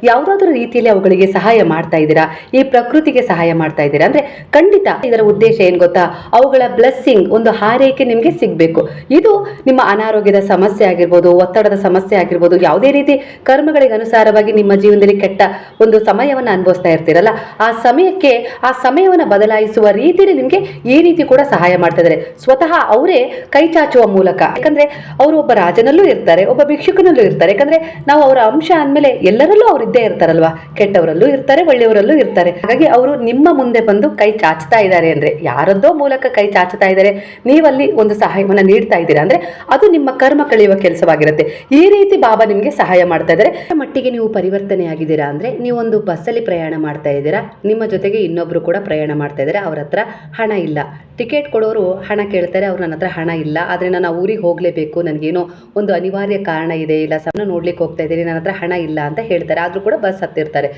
ಯಾವುದಾದ್ರೂ ರೀತಿಯಲ್ಲಿ ಅವುಗಳಿಗೆ ಸಹಾಯ ಮಾಡ್ತಾ ಇದ್ದೀರಾ? ಈ ಪ್ರಕೃತಿಗೆ ಸಹಾಯ ಮಾಡ್ತಾ ಇದ್ದೀರಾ? ಅಂದರೆ ಖಂಡಿತ ಇದರ ಉದ್ದೇಶ ಏನು ಗೊತ್ತಾ? ಅವುಗಳ ಬ್ಲೆಸ್ಸಿಂಗ್, ಒಂದು ಹಾರೈಕೆ ನಿಮಗೆ ಸಿಗಬೇಕು. ಇದು ನಿಮ್ಮ ಅನಾರೋಗ್ಯದ ಸಮಸ್ಯೆ ಆಗಿರ್ಬೋದು, ಒತ್ತಡದ ಸಮಸ್ಯೆ ಆಗಿರ್ಬೋದು, ಯಾವುದೇ ರೀತಿ ಕರ್ಮಗಳಿಗೆ ಅನುಸಾರವಾಗಿ ನಿಮ್ಮ ಜೀವನದಲ್ಲಿ ಕೆಟ್ಟ ಒಂದು ಸಮಯವನ್ನು ಅನುಭವಿಸ್ತಾ ಇರ್ತೀರಲ್ಲ, ಆ ಸಮಯಕ್ಕೆ ಆ ಸಮಯವನ್ನು ಬದಲಾಯಿಸುವ ರೀತಿಯಲ್ಲಿ ನಿಮಗೆ ಈ ರೀತಿ ಕೂಡ ಸಹಾಯ ಮಾಡ್ತಿದ್ದಾರೆ ಸ್ವತಃ ಅವರೇ ಕೈ ಚಾಚುವ ಮೂಲಕ. ಯಾಕಂದ್ರೆ ಅವರು ಒಬ್ಬ ರಾಜನಲ್ಲೂ ಇರ್ತಾರೆ, ಒಬ್ಬ ಭಿಕ್ಷುಕನಲ್ಲೂ ಇರ್ತಾರೆ. ಯಾಕಂದ್ರೆ ನಾವು ಅವರ ಅಂಶ ಅಂದಮೇಲೆ ಎಲ್ಲರಲ್ಲೂ ಅವ್ರು ಇದ್ದೇ ಇರ್ತಾರಲ್ವಾ? ಕೆಟ್ಟವರಲ್ಲೂ ಇರ್ತಾರೆ, ಒಳ್ಳೆಯವರಲ್ಲೂ ಇರ್ತಾರೆ. ಹಾಗಾಗಿ ಅವರು ನಿಮ್ಮ ಮುಂದೆ ಬಂದು ಕೈ ಚಾಚ್ತಾ ಇದ್ದಾರೆ ಅಂದ್ರೆ, ಯಾರದ್ದೋ ಮೂಲಕ ಕೈ ಚಾಚ್ತಾ ಇದ್ದಾರೆ, ನೀವಲ್ಲಿ ಒಂದು ಸಹಾಯವನ್ನು ನೀಡ್ತಾ ಇದ್ದೀರಾ ಅಂದ್ರೆ, ಅದು ನಿಮ್ಮ ಕರ್ಮ ಕಳೆಯುವ ಕೆಲಸವಾಗಿರುತ್ತೆ. ಈ ರೀತಿ ಬಾಬಾ ನಿಮಗೆ ಸಹಾಯ ಮಾಡ್ತಾ ಇದ್ದಾರೆ ಮಟ್ಟಿಗೆ ನೀವು ಪರಿವರ್ತನೆ ಆಗಿದ್ದೀರಾ ಅಂದ್ರೆ, ನೀವೊಂದು ಬಸ್ಸಲ್ಲಿ ಪ್ರಯಾಣ ಮಾಡ್ತಾ ಇದ್ದೀರಾ ನಿಮ್ಮ ಜೊತೆಗೆ ಇನ್ನೊಬ್ಬರು ಕೂಡ ಪ್ರಯಾಣ ಮಾಡ್ತಾ ಇದ್ದಾರೆ, ಅವ್ರ ಹತ್ರ ಹಣ ಇಲ್ಲ. ಟಿಕೆಟ್ ಕೊಡೋರು ಹಣ ಕೇಳ್ತಾರೆ, ಅವ್ರು ನನ್ನ ಹತ್ರ ಹಣ ಇಲ್ಲ. ಆದರೆ ನಾನು ಊರಿಗೆ ಹೋಗಲೇಬೇಕು, ನನಗೇನೋ ಒಂದು ಅನಿವಾರ್ಯ ಕಾರಣ ಇದೆ, ಇಲ್ಲ ಸಮನ ನೋಡ್ಲಿಕ್ಕೆ ಹೋಗ್ತಾ ಇದ್ದೀನಿ, ನನ್ನ ಹತ್ರ ಹಣ ಇಲ್ಲ ಅಂತ ಹೇಳ್ತಾರೆ. ಆದರೂ ಕೂಡ ಬಸ್ ಹತ್ತಿರ್ತಾರೆ.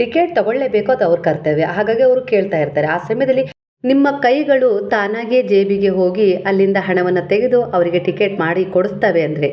ಟಿಕೆಟ್ ತಗೊಳ್ಳೇಬೇಕು ಅದು ಅವ್ರ ಕರ್ತವ್ಯ. ಹಾಗಾಗಿ ಅವರು ಕೇಳ್ತಾ ಇರ್ತಾರೆ. ಆ ಸಮಯದಲ್ಲಿ ನಿಮ್ಮ ಕೈಗಳು ತಾನಾಗೇ ಜೇಬಿಗೆ ಹೋಗಿ ಅಲ್ಲಿಂದ ಹಣವನ್ನು ತೆಗೆದು ಅವರಿಗೆ ಟಿಕೆಟ್ ಮಾಡಿ ಕೊಡಿಸ್ತವೆ ಅಂದರೆ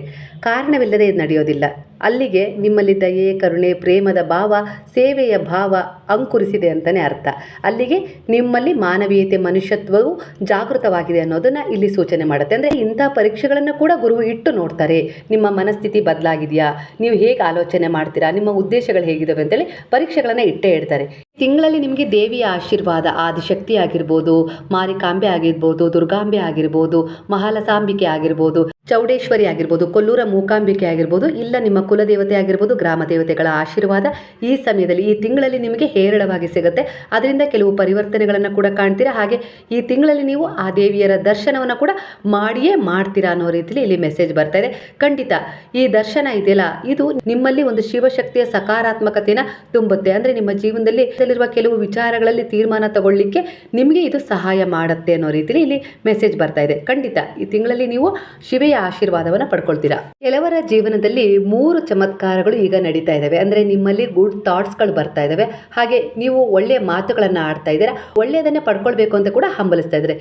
ಕಾರಣವಿಲ್ಲದೆ ಇದು ನಡೆಯೋದಿಲ್ಲ. ಅಲ್ಲಿಗೆ ನಿಮ್ಮಲ್ಲಿ ದಯೆ, ಕರುಣೆ, ಪ್ರೇಮದ ಭಾವ, ಸೇವೆಯ ಭಾವ ಅಂಕುರಿಸಿದೆ ಅಂತಲೇ ಅರ್ಥ. ಅಲ್ಲಿಗೆ ನಿಮ್ಮಲ್ಲಿ ಮಾನವೀಯತೆ, ಮನುಷ್ಯತ್ವವು ಜಾಗೃತವಾಗಿದೆ ಅನ್ನೋದನ್ನು ಇಲ್ಲಿ ಸೂಚನೆ ಮಾಡುತ್ತೆ. ಅಂದರೆ ಇಂಥ ಪರೀಕ್ಷೆಗಳನ್ನು ಕೂಡ ಗುರು ಇಟ್ಟು ನೋಡ್ತಾರೆ. ನಿಮ್ಮ ಮನಸ್ಥಿತಿ ಬದಲಾಗಿದೆಯಾ? ನೀವು ಹೇಗೆ ಆಲೋಚನೆ ಮಾಡ್ತೀರಾ? ನಿಮ್ಮ ಉದ್ದೇಶಗಳು ಹೇಗಿದ್ದಾವೆ ಅಂತೇಳಿ ಪರೀಕ್ಷೆಗಳನ್ನು ಇಟ್ಟೇ ಇಡ್ತಾರೆ. ತಿಂಗಳಲ್ಲಿ ನಿಮಗೆ ದೇವಿಯ ಆಶೀರ್ವಾದ, ಆದಿಶಕ್ತಿ ಆಗಿರ್ಬೋದು, ಮಾರಿಕಾಂಬೆ ಆಗಿರ್ಬೋದು, ದುರ್ಗಾಂಬೆ ಆಗಿರ್ಬೋದು, ಮಹಾಲಸಾಂಬಿಕೆ ಆಗಿರ್ಬೋದು, ಚೌಡೇಶ್ವರಿ ಆಗಿರ್ಬೋದು, ಕೊಲ್ಲೂರ ಮೂಕಾಂಬಿಕೆ ಆಗಿರ್ಬೋದು, ಇಲ್ಲ ನಿಮ್ಮ ಕುಲದೇವತೆ ಆಗಿರ್ಬೋದು ಗ್ರಾಮ ದೇವತೆಗಳ ಆಶೀರ್ವಾದ ಈ ಸಮಯದಲ್ಲಿ, ಈ ತಿಂಗಳಲ್ಲಿ ನಿಮಗೆ ಹೇರಳವಾಗಿ ಸಿಗುತ್ತೆ. ಅದರಿಂದ ಕೆಲವು ಪರಿವರ್ತನೆಗಳನ್ನು ಕೂಡ ಕಾಣ್ತೀರಾ? ಹಾಗೆ ಈ ತಿಂಗಳಲ್ಲಿ ನೀವು ಆ ದೇವಿಯರ ದರ್ಶನವನ್ನು ಕೂಡ ಮಾಡಿಯೇ ಮಾಡ್ತೀರಾ ಅನ್ನೋ ರೀತಿಯಲ್ಲಿ ಇಲ್ಲಿ ಮೆಸೇಜ್ ಬರ್ತಾ ಇದೆ. ಖಂಡಿತ, ಈ ದರ್ಶನ ಇದೆಯಲ್ಲ, ಇದು ನಿಮ್ಮಲ್ಲಿ ಒಂದು ಶಿವಶಕ್ತಿಯ ಸಕಾರಾತ್ಮಕತೆಯನ್ನು ತುಂಬುತ್ತೆ. ಅಂದರೆ ನಿಮ್ಮ ಜೀವನದಲ್ಲಿ ಕೆಲವು ವಿಚಾರಗಳಲ್ಲಿ ತೀರ್ಮಾನ ತಗೊಳ್ಳಿಕ್ಕೆ ನಿಮಗೆ ಇದು ಸಹಾಯ ಮಾಡುತ್ತೆ ಅನ್ನೋ ರೀತಿಯಲ್ಲಿ ಇಲ್ಲಿ ಮೆಸೇಜ್ ಬರ್ತಾ ಇದೆ. ಖಂಡಿತ, ಈ ತಿಂಗಳಲ್ಲಿ ನೀವು ಶಿವೆಯ ಆಶೀರ್ವಾದವನ್ನು ಪಡ್ಕೊಳ್ತೀರಾ. ಕೆಲವರ ಜೀವನದಲ್ಲಿ ಮೂರು ಚಮತ್ಕಾರಗಳು ಈಗ ನಡೀತಾ ಇದ್ದಾವೆ. ಅಂದರೆ ನಿಮ್ಮಲ್ಲಿ ಗುಡ್ ಥಾಟ್ಸ್ಗಳು ಬರ್ತಾ ಇದ್ದಾವೆ. ಹಾಗೆ ನೀವು ಒಳ್ಳೆಯ ಮಾತುಗಳನ್ನು ಆಡ್ತಾ ಇದ್ದೀರಾ. ಒಳ್ಳೆಯದನ್ನೇ ಪಡ್ಕೊಳ್ಬೇಕು ಅಂತ ಕೂಡ ಹಂಬಲಿಸ್ತಾ ಇದ್ದಾರೆ.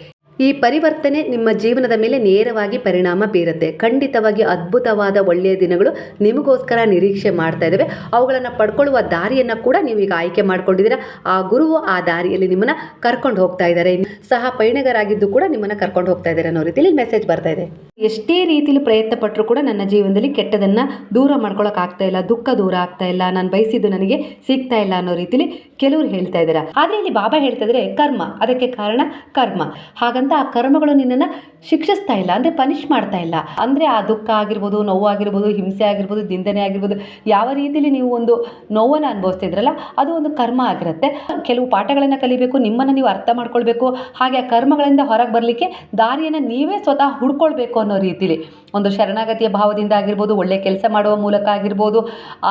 ಈ ಪರಿವರ್ತನೆ ನಿಮ್ಮ ಜೀವನದ ಮೇಲೆ ನೇರವಾಗಿ ಪರಿಣಾಮ ಬೀರುತ್ತೆ. ಖಂಡಿತವಾಗಿ ಅದ್ಭುತವಾದ ಒಳ್ಳೆಯ ದಿನಗಳು ನಿಮಗೋಸ್ಕರ ನಿರೀಕ್ಷೆ ಮಾಡ್ತಾ ಇದ್ದಾವೆ ಅವುಗಳನ್ನು ಪಡ್ಕೊಳ್ಳುವ ದಾರಿಯನ್ನು ಕೂಡ ನೀವು ಈಗ ಆಯ್ಕೆ ಮಾಡ್ಕೊಂಡಿದ್ದೀರಾ. ಆ ಗುರುವು ಆ ದಾರಿಯಲ್ಲಿ ನಿಮ್ಮನ್ನು ಕರ್ಕೊಂಡು ಹೋಗ್ತಾ ಇದ್ದಾರೆ. ಸಹ ಪಯಣಿಗರಾಗಿದ್ದು ಕೂಡ ನಿಮ್ಮನ್ನು ಕರ್ಕೊಂಡು ಹೋಗ್ತಾ ಇದ್ದಾರೆ ಅನ್ನೋ ರೀತಿಯಲ್ಲಿ ಮೆಸೇಜ್ ಬರ್ತಾ ಇದೆ. ಎಷ್ಟೇ ರೀತಿಯಲ್ಲಿ ಪ್ರಯತ್ನ ಪಟ್ಟರು ಕೂಡ ನನ್ನ ಜೀವನದಲ್ಲಿ ಕೆಟ್ಟದನ್ನು ದೂರ ಮಾಡ್ಕೊಳ್ಳೋಕ್ಕಾಗ್ತಾ ಇಲ್ಲ. ದುಃಖ ದೂರ ಆಗ್ತಾ ಇಲ್ಲ. ನಾನು ಬಯಸಿದ್ದು ನನಗೆ ಸಿಗ್ತಾ ಇಲ್ಲ ಅನ್ನೋ ರೀತಿಯಲ್ಲಿ ಕೆಲವರು ಹೇಳ್ತಾ ಇದ್ದಾರೆ ಆದರೆ ಇಲ್ಲಿ ಬಾಬಾ ಹೇಳ್ತಾ ಇದ್ದಾರೆ ಕರ್ಮ. ಅದಕ್ಕೆ ಕಾರಣ ಕರ್ಮ. ಹಾಗಂತ ಆ ಕರ್ಮಗಳು ನಿನ್ನನ್ನು ಶಿಕ್ಷಿಸ್ತಾ ಇಲ್ಲ, ಅಂದರೆ ಪನಿಷ್ ಮಾಡ್ತಾ ಇಲ್ಲ. ಅಂದರೆ ಆ ದುಃಖ ಆಗಿರ್ಬೋದು, ನೋವು ಆಗಿರ್ಬೋದು, ಹಿಂಸೆ ಆಗಿರ್ಬೋದು ದಿಂದನೆ ಆಗಿರ್ಬೋದು, ಯಾವ ರೀತಿಯಲ್ಲಿ ನೀವು ಒಂದು ನೋವನ್ನು ಅನುಭವಿಸ್ತಿದ್ರಲ್ಲ, ಅದು ಒಂದು ಕರ್ಮ ಆಗಿರುತ್ತೆ. ಕೆಲವು ಪಾಠಗಳನ್ನು ಕಲಿಬೇಕು, ನಿಮ್ಮನ್ನು ನೀವು ಅರ್ಥ ಮಾಡ್ಕೊಳ್ಬೇಕು. ಹಾಗೆ ಆ ಕರ್ಮಗಳಿಂದ ಹೊರಗೆ ಬರಲಿಕ್ಕೆ ದಾರಿಯನ್ನು ನೀವೇ ಸ್ವತಃ ಹುಡ್ಕೊಳ್ಬೇಕು ಅನ್ನೋ ರೀತಿಲಿ. ಒಂದು ಶರಣಾಗತಿಯ ಭಾವದಿಂದ ಆಗಿರ್ಬೋದು, ಒಳ್ಳೆ ಕೆಲಸ ಮಾಡುವ ಮೂಲಕ ಆಗಿರ್ಬೋದು,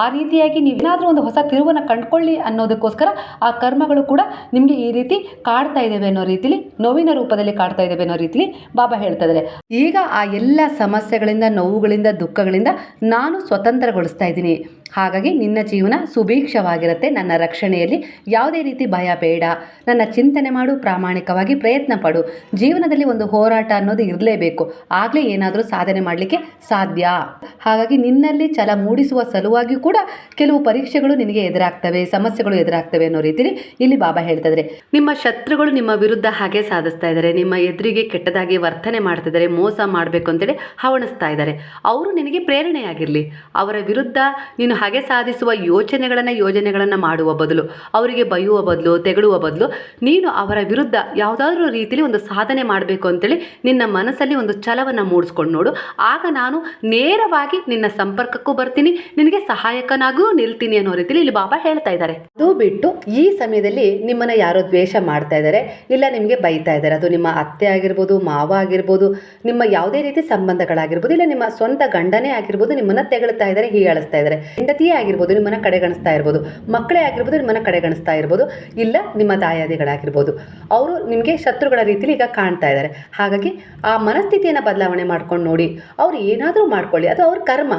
ಆ ರೀತಿಯಾಗಿ ನೀವೇನಾದರೂ ಒಂದು ಹೊಸ ತಿರುವನ್ನು ಕಂಡುಕೊಳ್ಳಿ ಅನ್ನೋದಕ್ಕೋಸ್ಕರ ಆ ಕರ್ಮಗಳು ಕೂಡ ನಿಮಗೆ ಈ ರೀತಿ ಕಾಡ್ತಾ ಇದ್ದಾವೆ ಅನ್ನೋ ರೀತಿಲಿ, ನೋವಿನ ರೂಪದಲ್ಲಿ ಕಾಡ್ತಾ ಇದ್ದಾವೆ ಅನ್ನೋ ರೀತಿಲಿ ಬಾಬಾ ಹೇಳ್ತಾ ಇದ್ದಾರೆ ಈಗ ಆ ಎಲ್ಲ ಸಮಸ್ಯೆಗಳಿಂದ, ನೋವುಗಳಿಂದ, ದುಃಖಗಳಿಂದ ನಾನು ಸ್ವತಂತ್ರಗೊಳಿಸ್ತಾ ಇದ್ದೀನಿ. ಹಾಗಾಗಿ ನಿನ್ನ ಜೀವನ ಸುಭೀಕ್ಷವಾಗಿರುತ್ತೆ. ನನ್ನ ರಕ್ಷಣೆಯಲ್ಲಿ ಯಾವುದೇ ರೀತಿ ಭಯ ಬೇಡ. ನನ್ನ ಚಿಂತನೆ ಮಾಡು, ಪ್ರಾಮಾಣಿಕವಾಗಿ ಪ್ರಯತ್ನ ಪಡು. ಜೀವನದಲ್ಲಿ ಒಂದು ಹೋರಾಟ ಅನ್ನೋದು ಇರಲೇಬೇಕು. ಆಗಲೇ ಏನಾದರೂ ಸಾಧನೆ ಮಾಡಲಿಕ್ಕೆ ಸಾಧ್ಯ. ಹಾಗಾಗಿ ನಿನ್ನಲ್ಲಿ ಛಲ ಮೂಡಿಸುವ ಸಲುವಾಗಿ ಕೂಡ ಕೆಲವು ಪರೀಕ್ಷೆಗಳು ನಿನಗೆ ಎದುರಾಗ್ತವೆ, ಸಮಸ್ಯೆಗಳು ಎದುರಾಗ್ತವೆ. ಅನ್ನೋ ರೀತಿಲಿ ಇಲ್ಲಿ ಬಾಬಾ ಹೇಳ್ತಾ ಇದ್ದಾರೆ ನಿಮ್ಮ ಶತ್ರುಗಳು ನಿಮ್ಮ ವಿರುದ್ಧ ಹಾಗೆ ಸಾಧಿಸ್ತಾ ಇದ್ದಾರೆ ನಿಮ್ಮ ಎದುರಿಗೆ ಕೆಟ್ಟದಾಗಿ ವರ್ತನೆ ಮಾಡ್ತಿದ್ದಾರೆ ಮೋಸ ಮಾಡಬೇಕು ಅಂತೇಳಿ ಹವಣಿಸ್ತಾ ಇದ್ದಾರೆ ಅವರು ನಿನಗೆ ಪ್ರೇರಣೆಯಾಗಿರಲಿ. ಅವರ ವಿರುದ್ಧ ನೀನು ಹಾಗೆ ಸಾಧಿಸುವ ಯೋಚನೆಗಳನ್ನು ಯೋಜನೆಗಳನ್ನು ಮಾಡುವ ಬದಲು, ಅವರಿಗೆ ಬೈಯುವ ಬದಲು, ತೆಗಳುವ ಬದಲು ನೀನು ಅವರ ವಿರುದ್ಧ ಯಾವುದಾದ್ರೂ ರೀತಿಯಲ್ಲಿ ಒಂದು ಸಾಧನೆ ಮಾಡಬೇಕು ಅಂತೇಳಿ ನಿನ್ನ ಮನಸ್ಸಲ್ಲಿ ಒಂದು ಛಲವನ್ನು ಮೂಡಿಸ್ಕೊಂಡು ನೋಡು. ಆಗ ನಾನು ನೇರವಾಗಿ ನಿನ್ನ ಸಂಪರ್ಕಕ್ಕೂ ಬರ್ತೀನಿ, ನಿನಗೆ ಸಹಾಯಕನಾಗೂ ನಿಲ್ತೀನಿ ಅನ್ನೋ ರೀತಿಯಲ್ಲಿ ಇಲ್ಲಿ ಬಾಬಾ ಹೇಳ್ತಾ ಇದ್ದಾರೆ ಅದು ಬಿಟ್ಟು ಈ ಸಮಯದಲ್ಲಿ ನಿಮ್ಮನ್ನು ಯಾರೋ ದ್ವೇಷ ಮಾಡ್ತಾ ಇದ್ದಾರೆ, ಇಲ್ಲ ನಿಮಗೆ ಬೈತಾ ಇದ್ದಾರೆ. ಅದು ನಿಮ್ಮ ಅತ್ತೆ ಆಗಿರ್ಬೋದು, ಮಾವ ಆಗಿರ್ಬೋದು, ನಿಮ್ಮ ಯಾವುದೇ ರೀತಿ ಸಂಬಂಧಗಳಾಗಿರ್ಬೋದು, ಇಲ್ಲ ನಿಮ್ಮ ಸ್ವಂತ ಗಂಡನೇ ಆಗಿರ್ಬೋದು, ನಿಮ್ಮನ್ನು ತೆಗಳ್ತಾ ಇದ್ದಾರೆ, ಹೀಯಾಳಿಸ್ತಾ ಇದ್ದಾರೆ. ಹೆಂಡತಿಯೇ ಆಗಿರ್ಬೋದು, ನಿಮ್ಮನ್ನು ಕಡೆಗಣಿಸ್ತಾ ಇರ್ಬೋದು. ಮಕ್ಕಳೇ ಆಗಿರ್ಬೋದು, ನಿಮ್ಮನ್ನು ಕಡೆಗಣಿಸ್ತಾ ಇರ್ಬೋದು, ಇಲ್ಲ ನಿಮ್ಮ ತಾಯಾದಿಗಳಾಗಿರ್ಬೋದು ಅವರು ನಿಮಗೆ ಶತ್ರುಗಳ ರೀತಿಲಿ ಈಗ ಕಾಣ್ತಾ ಇದ್ದಾರೆ. ಹಾಗಾಗಿ ಆ ಮನಸ್ಥಿತಿಯನ್ನು ಬದಲಾವಣೆ ಮಾಡ್ಕೊಂಡು ನೋಡಿ, ಅವ್ರು ಏನಾದರೂ ಮಾಡ್ಕೊಳ್ಳಿ. ಅದು ಅವ್ರ ಕರ್ಮ.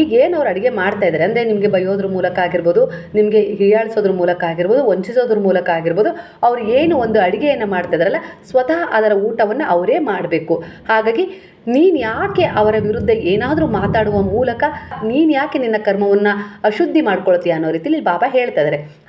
ಈಗ ಏನು ಅವ್ರು ಅಡುಗೆ ಮಾಡ್ತಾ ಇದ್ದಾರೆ, ಅಂದರೆ ನಿಮಗೆ ಬೈಯೋದ್ರ ಮೂಲಕ ಆಗಿರ್ಬೋದು, ನಿಮಗೆ ಹೀಯಾಳಿಸೋದ್ರ ಮೂಲಕ ಆಗಿರ್ಬೋದು, ವಂಚಿಸೋದ್ರ ಮೂಲಕ ಆಗಿರ್ಬೋದು, ಅವ್ರು ಏನು ಒಂದು ಅಡುಗೆಯನ್ನು ಮಾಡ್ತಾ ಇದ್ದಾರಲ್ಲ, ಸ್ವತಃ ಅದರ ಊಟವನ್ನು ಅವರೇ ಮಾಡಬೇಕು. ಹಾಗಾಗಿ ನೀನು ಯಾಕೆ ಅವರ ವಿರುದ್ಧ ಏನಾದರೂ ಮಾತಾಡುವ ಮೂಲಕ ನೀನು ಯಾಕೆ ನಿನ್ನ ಕರ್ಮವನ್ನು ಅಶುದ್ಧಿ ಮಾಡ್ಕೊಳ್ತೀಯ ಅನ್ನೋ ರೀತಿಲಿ ಬಾಬಾ ಹೇಳ್ತಾ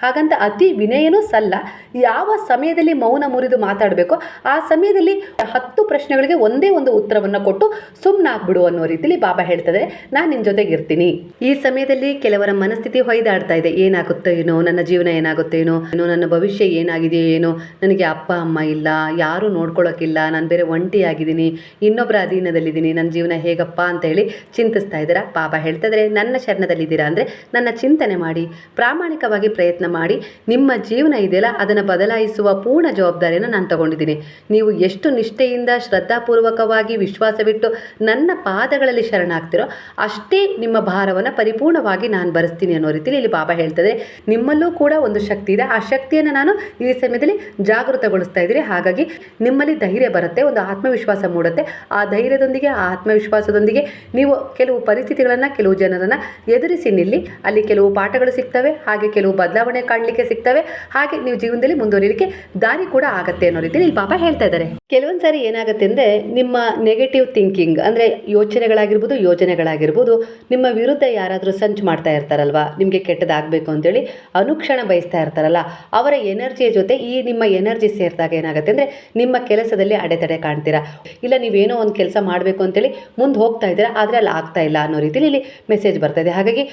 ಹಾಗಂತ ಅತಿ ವಿನಯನೂ ಸಲ್ಲ ಯಾವ ಸಮಯದಲ್ಲಿ ಮೌನ ಮುರಿದು ಮಾತಾಡಬೇಕು ಆ ಸಮಯದಲ್ಲಿ ಹತ್ತು ಪ್ರಶ್ನೆಗಳಿಗೆ ಒಂದೇ ಒಂದು ಉತ್ತರವನ್ನು ಕೊಟ್ಟು ಸುಮ್ಮನಾಗ್ಬಿಡು ಅನ್ನೋ ರೀತಿಲಿ ಬಾಬಾ ಹೇಳ್ತಾ ಇದ್ದಾರೆ ನಾನು ನಿನ್ನ ಜೊತೆಗೆ ಇರ್ತೀನಿ ಈ ಸಮಯದಲ್ಲಿ ಕೆಲವರ ಮನಸ್ಥಿತಿ ಹೊಯ್ದಾಡ್ತಾ ಇದೆ. ಏನಾಗುತ್ತೋ ಏನೋ, ನನ್ನ ಜೀವನ ಏನಾಗುತ್ತೋ ಏನೋ ಏನೋ ನನ್ನ ಭವಿಷ್ಯ ಏನಾಗಿದೆಯೋ ಏನೋ, ನನಗೆ ಅಪ್ಪ, ಅಮ್ಮ ಇಲ್ಲ, ಯಾರೂ ನೋಡ್ಕೊಳ್ಳೋಕ್ಕಿಲ್ಲ ನಾನು ಬೇರೆ ಒಂಟಿಯಾಗಿದ್ದೀನಿ ಇನ್ನೊಬ್ಬರ ಅಧೀನ ಶರಣದಲ್ಲಿದ್ದೀನಿ. ನನ್ನ ಜೀವನ ಹೇಗಪ್ಪ ಅಂತ ಹೇಳಿ ಚಿಂತಿಸ್ತಾ ಇದ್ದೀರಾ? ಪಾಪ ಹೇಳ್ತಿದ್ರೆ ನನ್ನ ಶರಣದಲ್ಲಿದ್ದೀರಾ ಅಂದರೆ ನನ್ನ ಚಿಂತನೆ ಮಾಡಿ, ಪ್ರಾಮಾಣಿಕವಾಗಿ ಪ್ರಯತ್ನ ಮಾಡಿ, ನಿಮ್ಮ ಜೀವನ ಇದೆಯಲ್ಲ, ಅದನ್ನು ಬದಲಾಯಿಸುವ ಪೂರ್ಣ ಜವಾಬ್ದಾರಿಯನ್ನು ನಾನು ತಗೊಂಡಿದ್ದೀನಿ. ನೀವು ಎಷ್ಟು ನಿಷ್ಠೆಯಿಂದ, ಶ್ರದ್ಧಾಪೂರ್ವಕವಾಗಿ, ವಿಶ್ವಾಸವಿಟ್ಟು ನನ್ನ ಪಾದಗಳಲ್ಲಿ ಶರಣಾಗ್ತಿರೋ ಅಷ್ಟೇ ನಿಮ್ಮ ಭಾರವನ್ನು ಪರಿಪೂರ್ಣವಾಗಿ ನಾನು ಬರೆಸ್ತೀನಿ ಅನ್ನೋ ರೀತಿಯಲ್ಲಿ ಇಲ್ಲಿ ಬಾಬಾ ಹೇಳ್ತದೆ ನಿಮ್ಮಲ್ಲೂ ಕೂಡ ಒಂದು ಶಕ್ತಿ ಇದೆ. ಆ ಶಕ್ತಿಯನ್ನು ನಾನು ಈ ಸಮಯದಲ್ಲಿ ಜಾಗೃತಗೊಳಿಸ್ತಾ ಇದ್ದೀನಿ. ಹಾಗಾಗಿ ನಿಮ್ಮಲ್ಲಿ ಧೈರ್ಯ ಬರುತ್ತೆ, ಒಂದು ಆತ್ಮವಿಶ್ವಾಸ ಮೂಡುತ್ತೆ. ಆ ಧೈರ್ಯದೊಂದಿಗೆ ಆತ್ಮವಿಶ್ವಾಸದೊಂದಿಗೆ ನೀವು ಕೆಲವು ಪರಿಸ್ಥಿತಿಗಳನ್ನು, ಕೆಲವು ಜನರನ್ನು ಎದುರಿಸಿ ನಿಲ್ಲಿ. ಅಲ್ಲಿ ಕೆಲವು ಪಾಠಗಳು ಸಿಗ್ತವೆ, ಹಾಗೆ ಕೆಲವು ಬದಲಾವಣೆ ಕಾಣಲಿಕ್ಕೆ ಸಿಗ್ತವೆ, ಹಾಗೆ ನೀವು ಜೀವನದಲ್ಲಿ ಮುಂದುವರಿಲಿಕ್ಕೆ ದಾರಿ ಕೂಡ ಆಗತ್ತೆ ಅನ್ನೋ ರೀತಿಯಲ್ಲಿ ಇಲ್ಲಿ ಪಾಪ ಹೇಳ್ತಾ ಇದ್ದಾರೆ. ಕೆಲವೊಂದು ಸಾರಿ ಏನಾಗುತ್ತೆ ಅಂದರೆ, ನಿಮ್ಮ ನೆಗೆಟಿವ್ ಥಿಂಕಿಂಗ್ ಅಂದರೆ ಯೋಚನೆಗಳಾಗಿರ್ಬೋದು, ಯೋಜನೆಗಳಾಗಿರ್ಬೋದು, ನಿಮ್ಮ ವಿರುದ್ಧ ಯಾರಾದರೂ ಸಂಚು ಮಾಡ್ತಾ ಇರ್ತಾರಲ್ವಾ, ನಿಮಗೆ ಕೆಟ್ಟದಾಗಬೇಕು ಅಂತೇಳಿ ಅನುಕ್ಷಣ ಬಯಸ್ತಾ ಇರ್ತಾರಲ್ಲ, ಅವರ ಎನರ್ಜಿಯ ಜೊತೆ ಈ ನಿಮ್ಮ ಎನರ್ಜಿ ಸೇರಿದಾಗ ಏನಾಗುತ್ತೆ ಅಂದರೆ, ನಿಮ್ಮ ಕೆಲಸದಲ್ಲಿ ಅಡೆತಡೆ ಕಾಣ್ತೀರಾ? ಇಲ್ಲ ನೀವೇನೋ ಒಂದು ಕೆಲಸ ಮಾಡಬೇಕು ಅಂತೇಳಿ ಮುಂದೆ ಹೋಗ್ತಾ ಇದ್ದೀರಾ, ಆದರೆ ಅಲ್ಲಿ ಆಗ್ತಾ ಇಲ್ಲ ಅನ್ನೋ ರೀತಿಯಲ್ಲಿ ಇಲ್ಲಿ ಮೆಸೇಜ್ ಬರ್ತಾ ಇದೆ. ಹಾಗಾಗಿ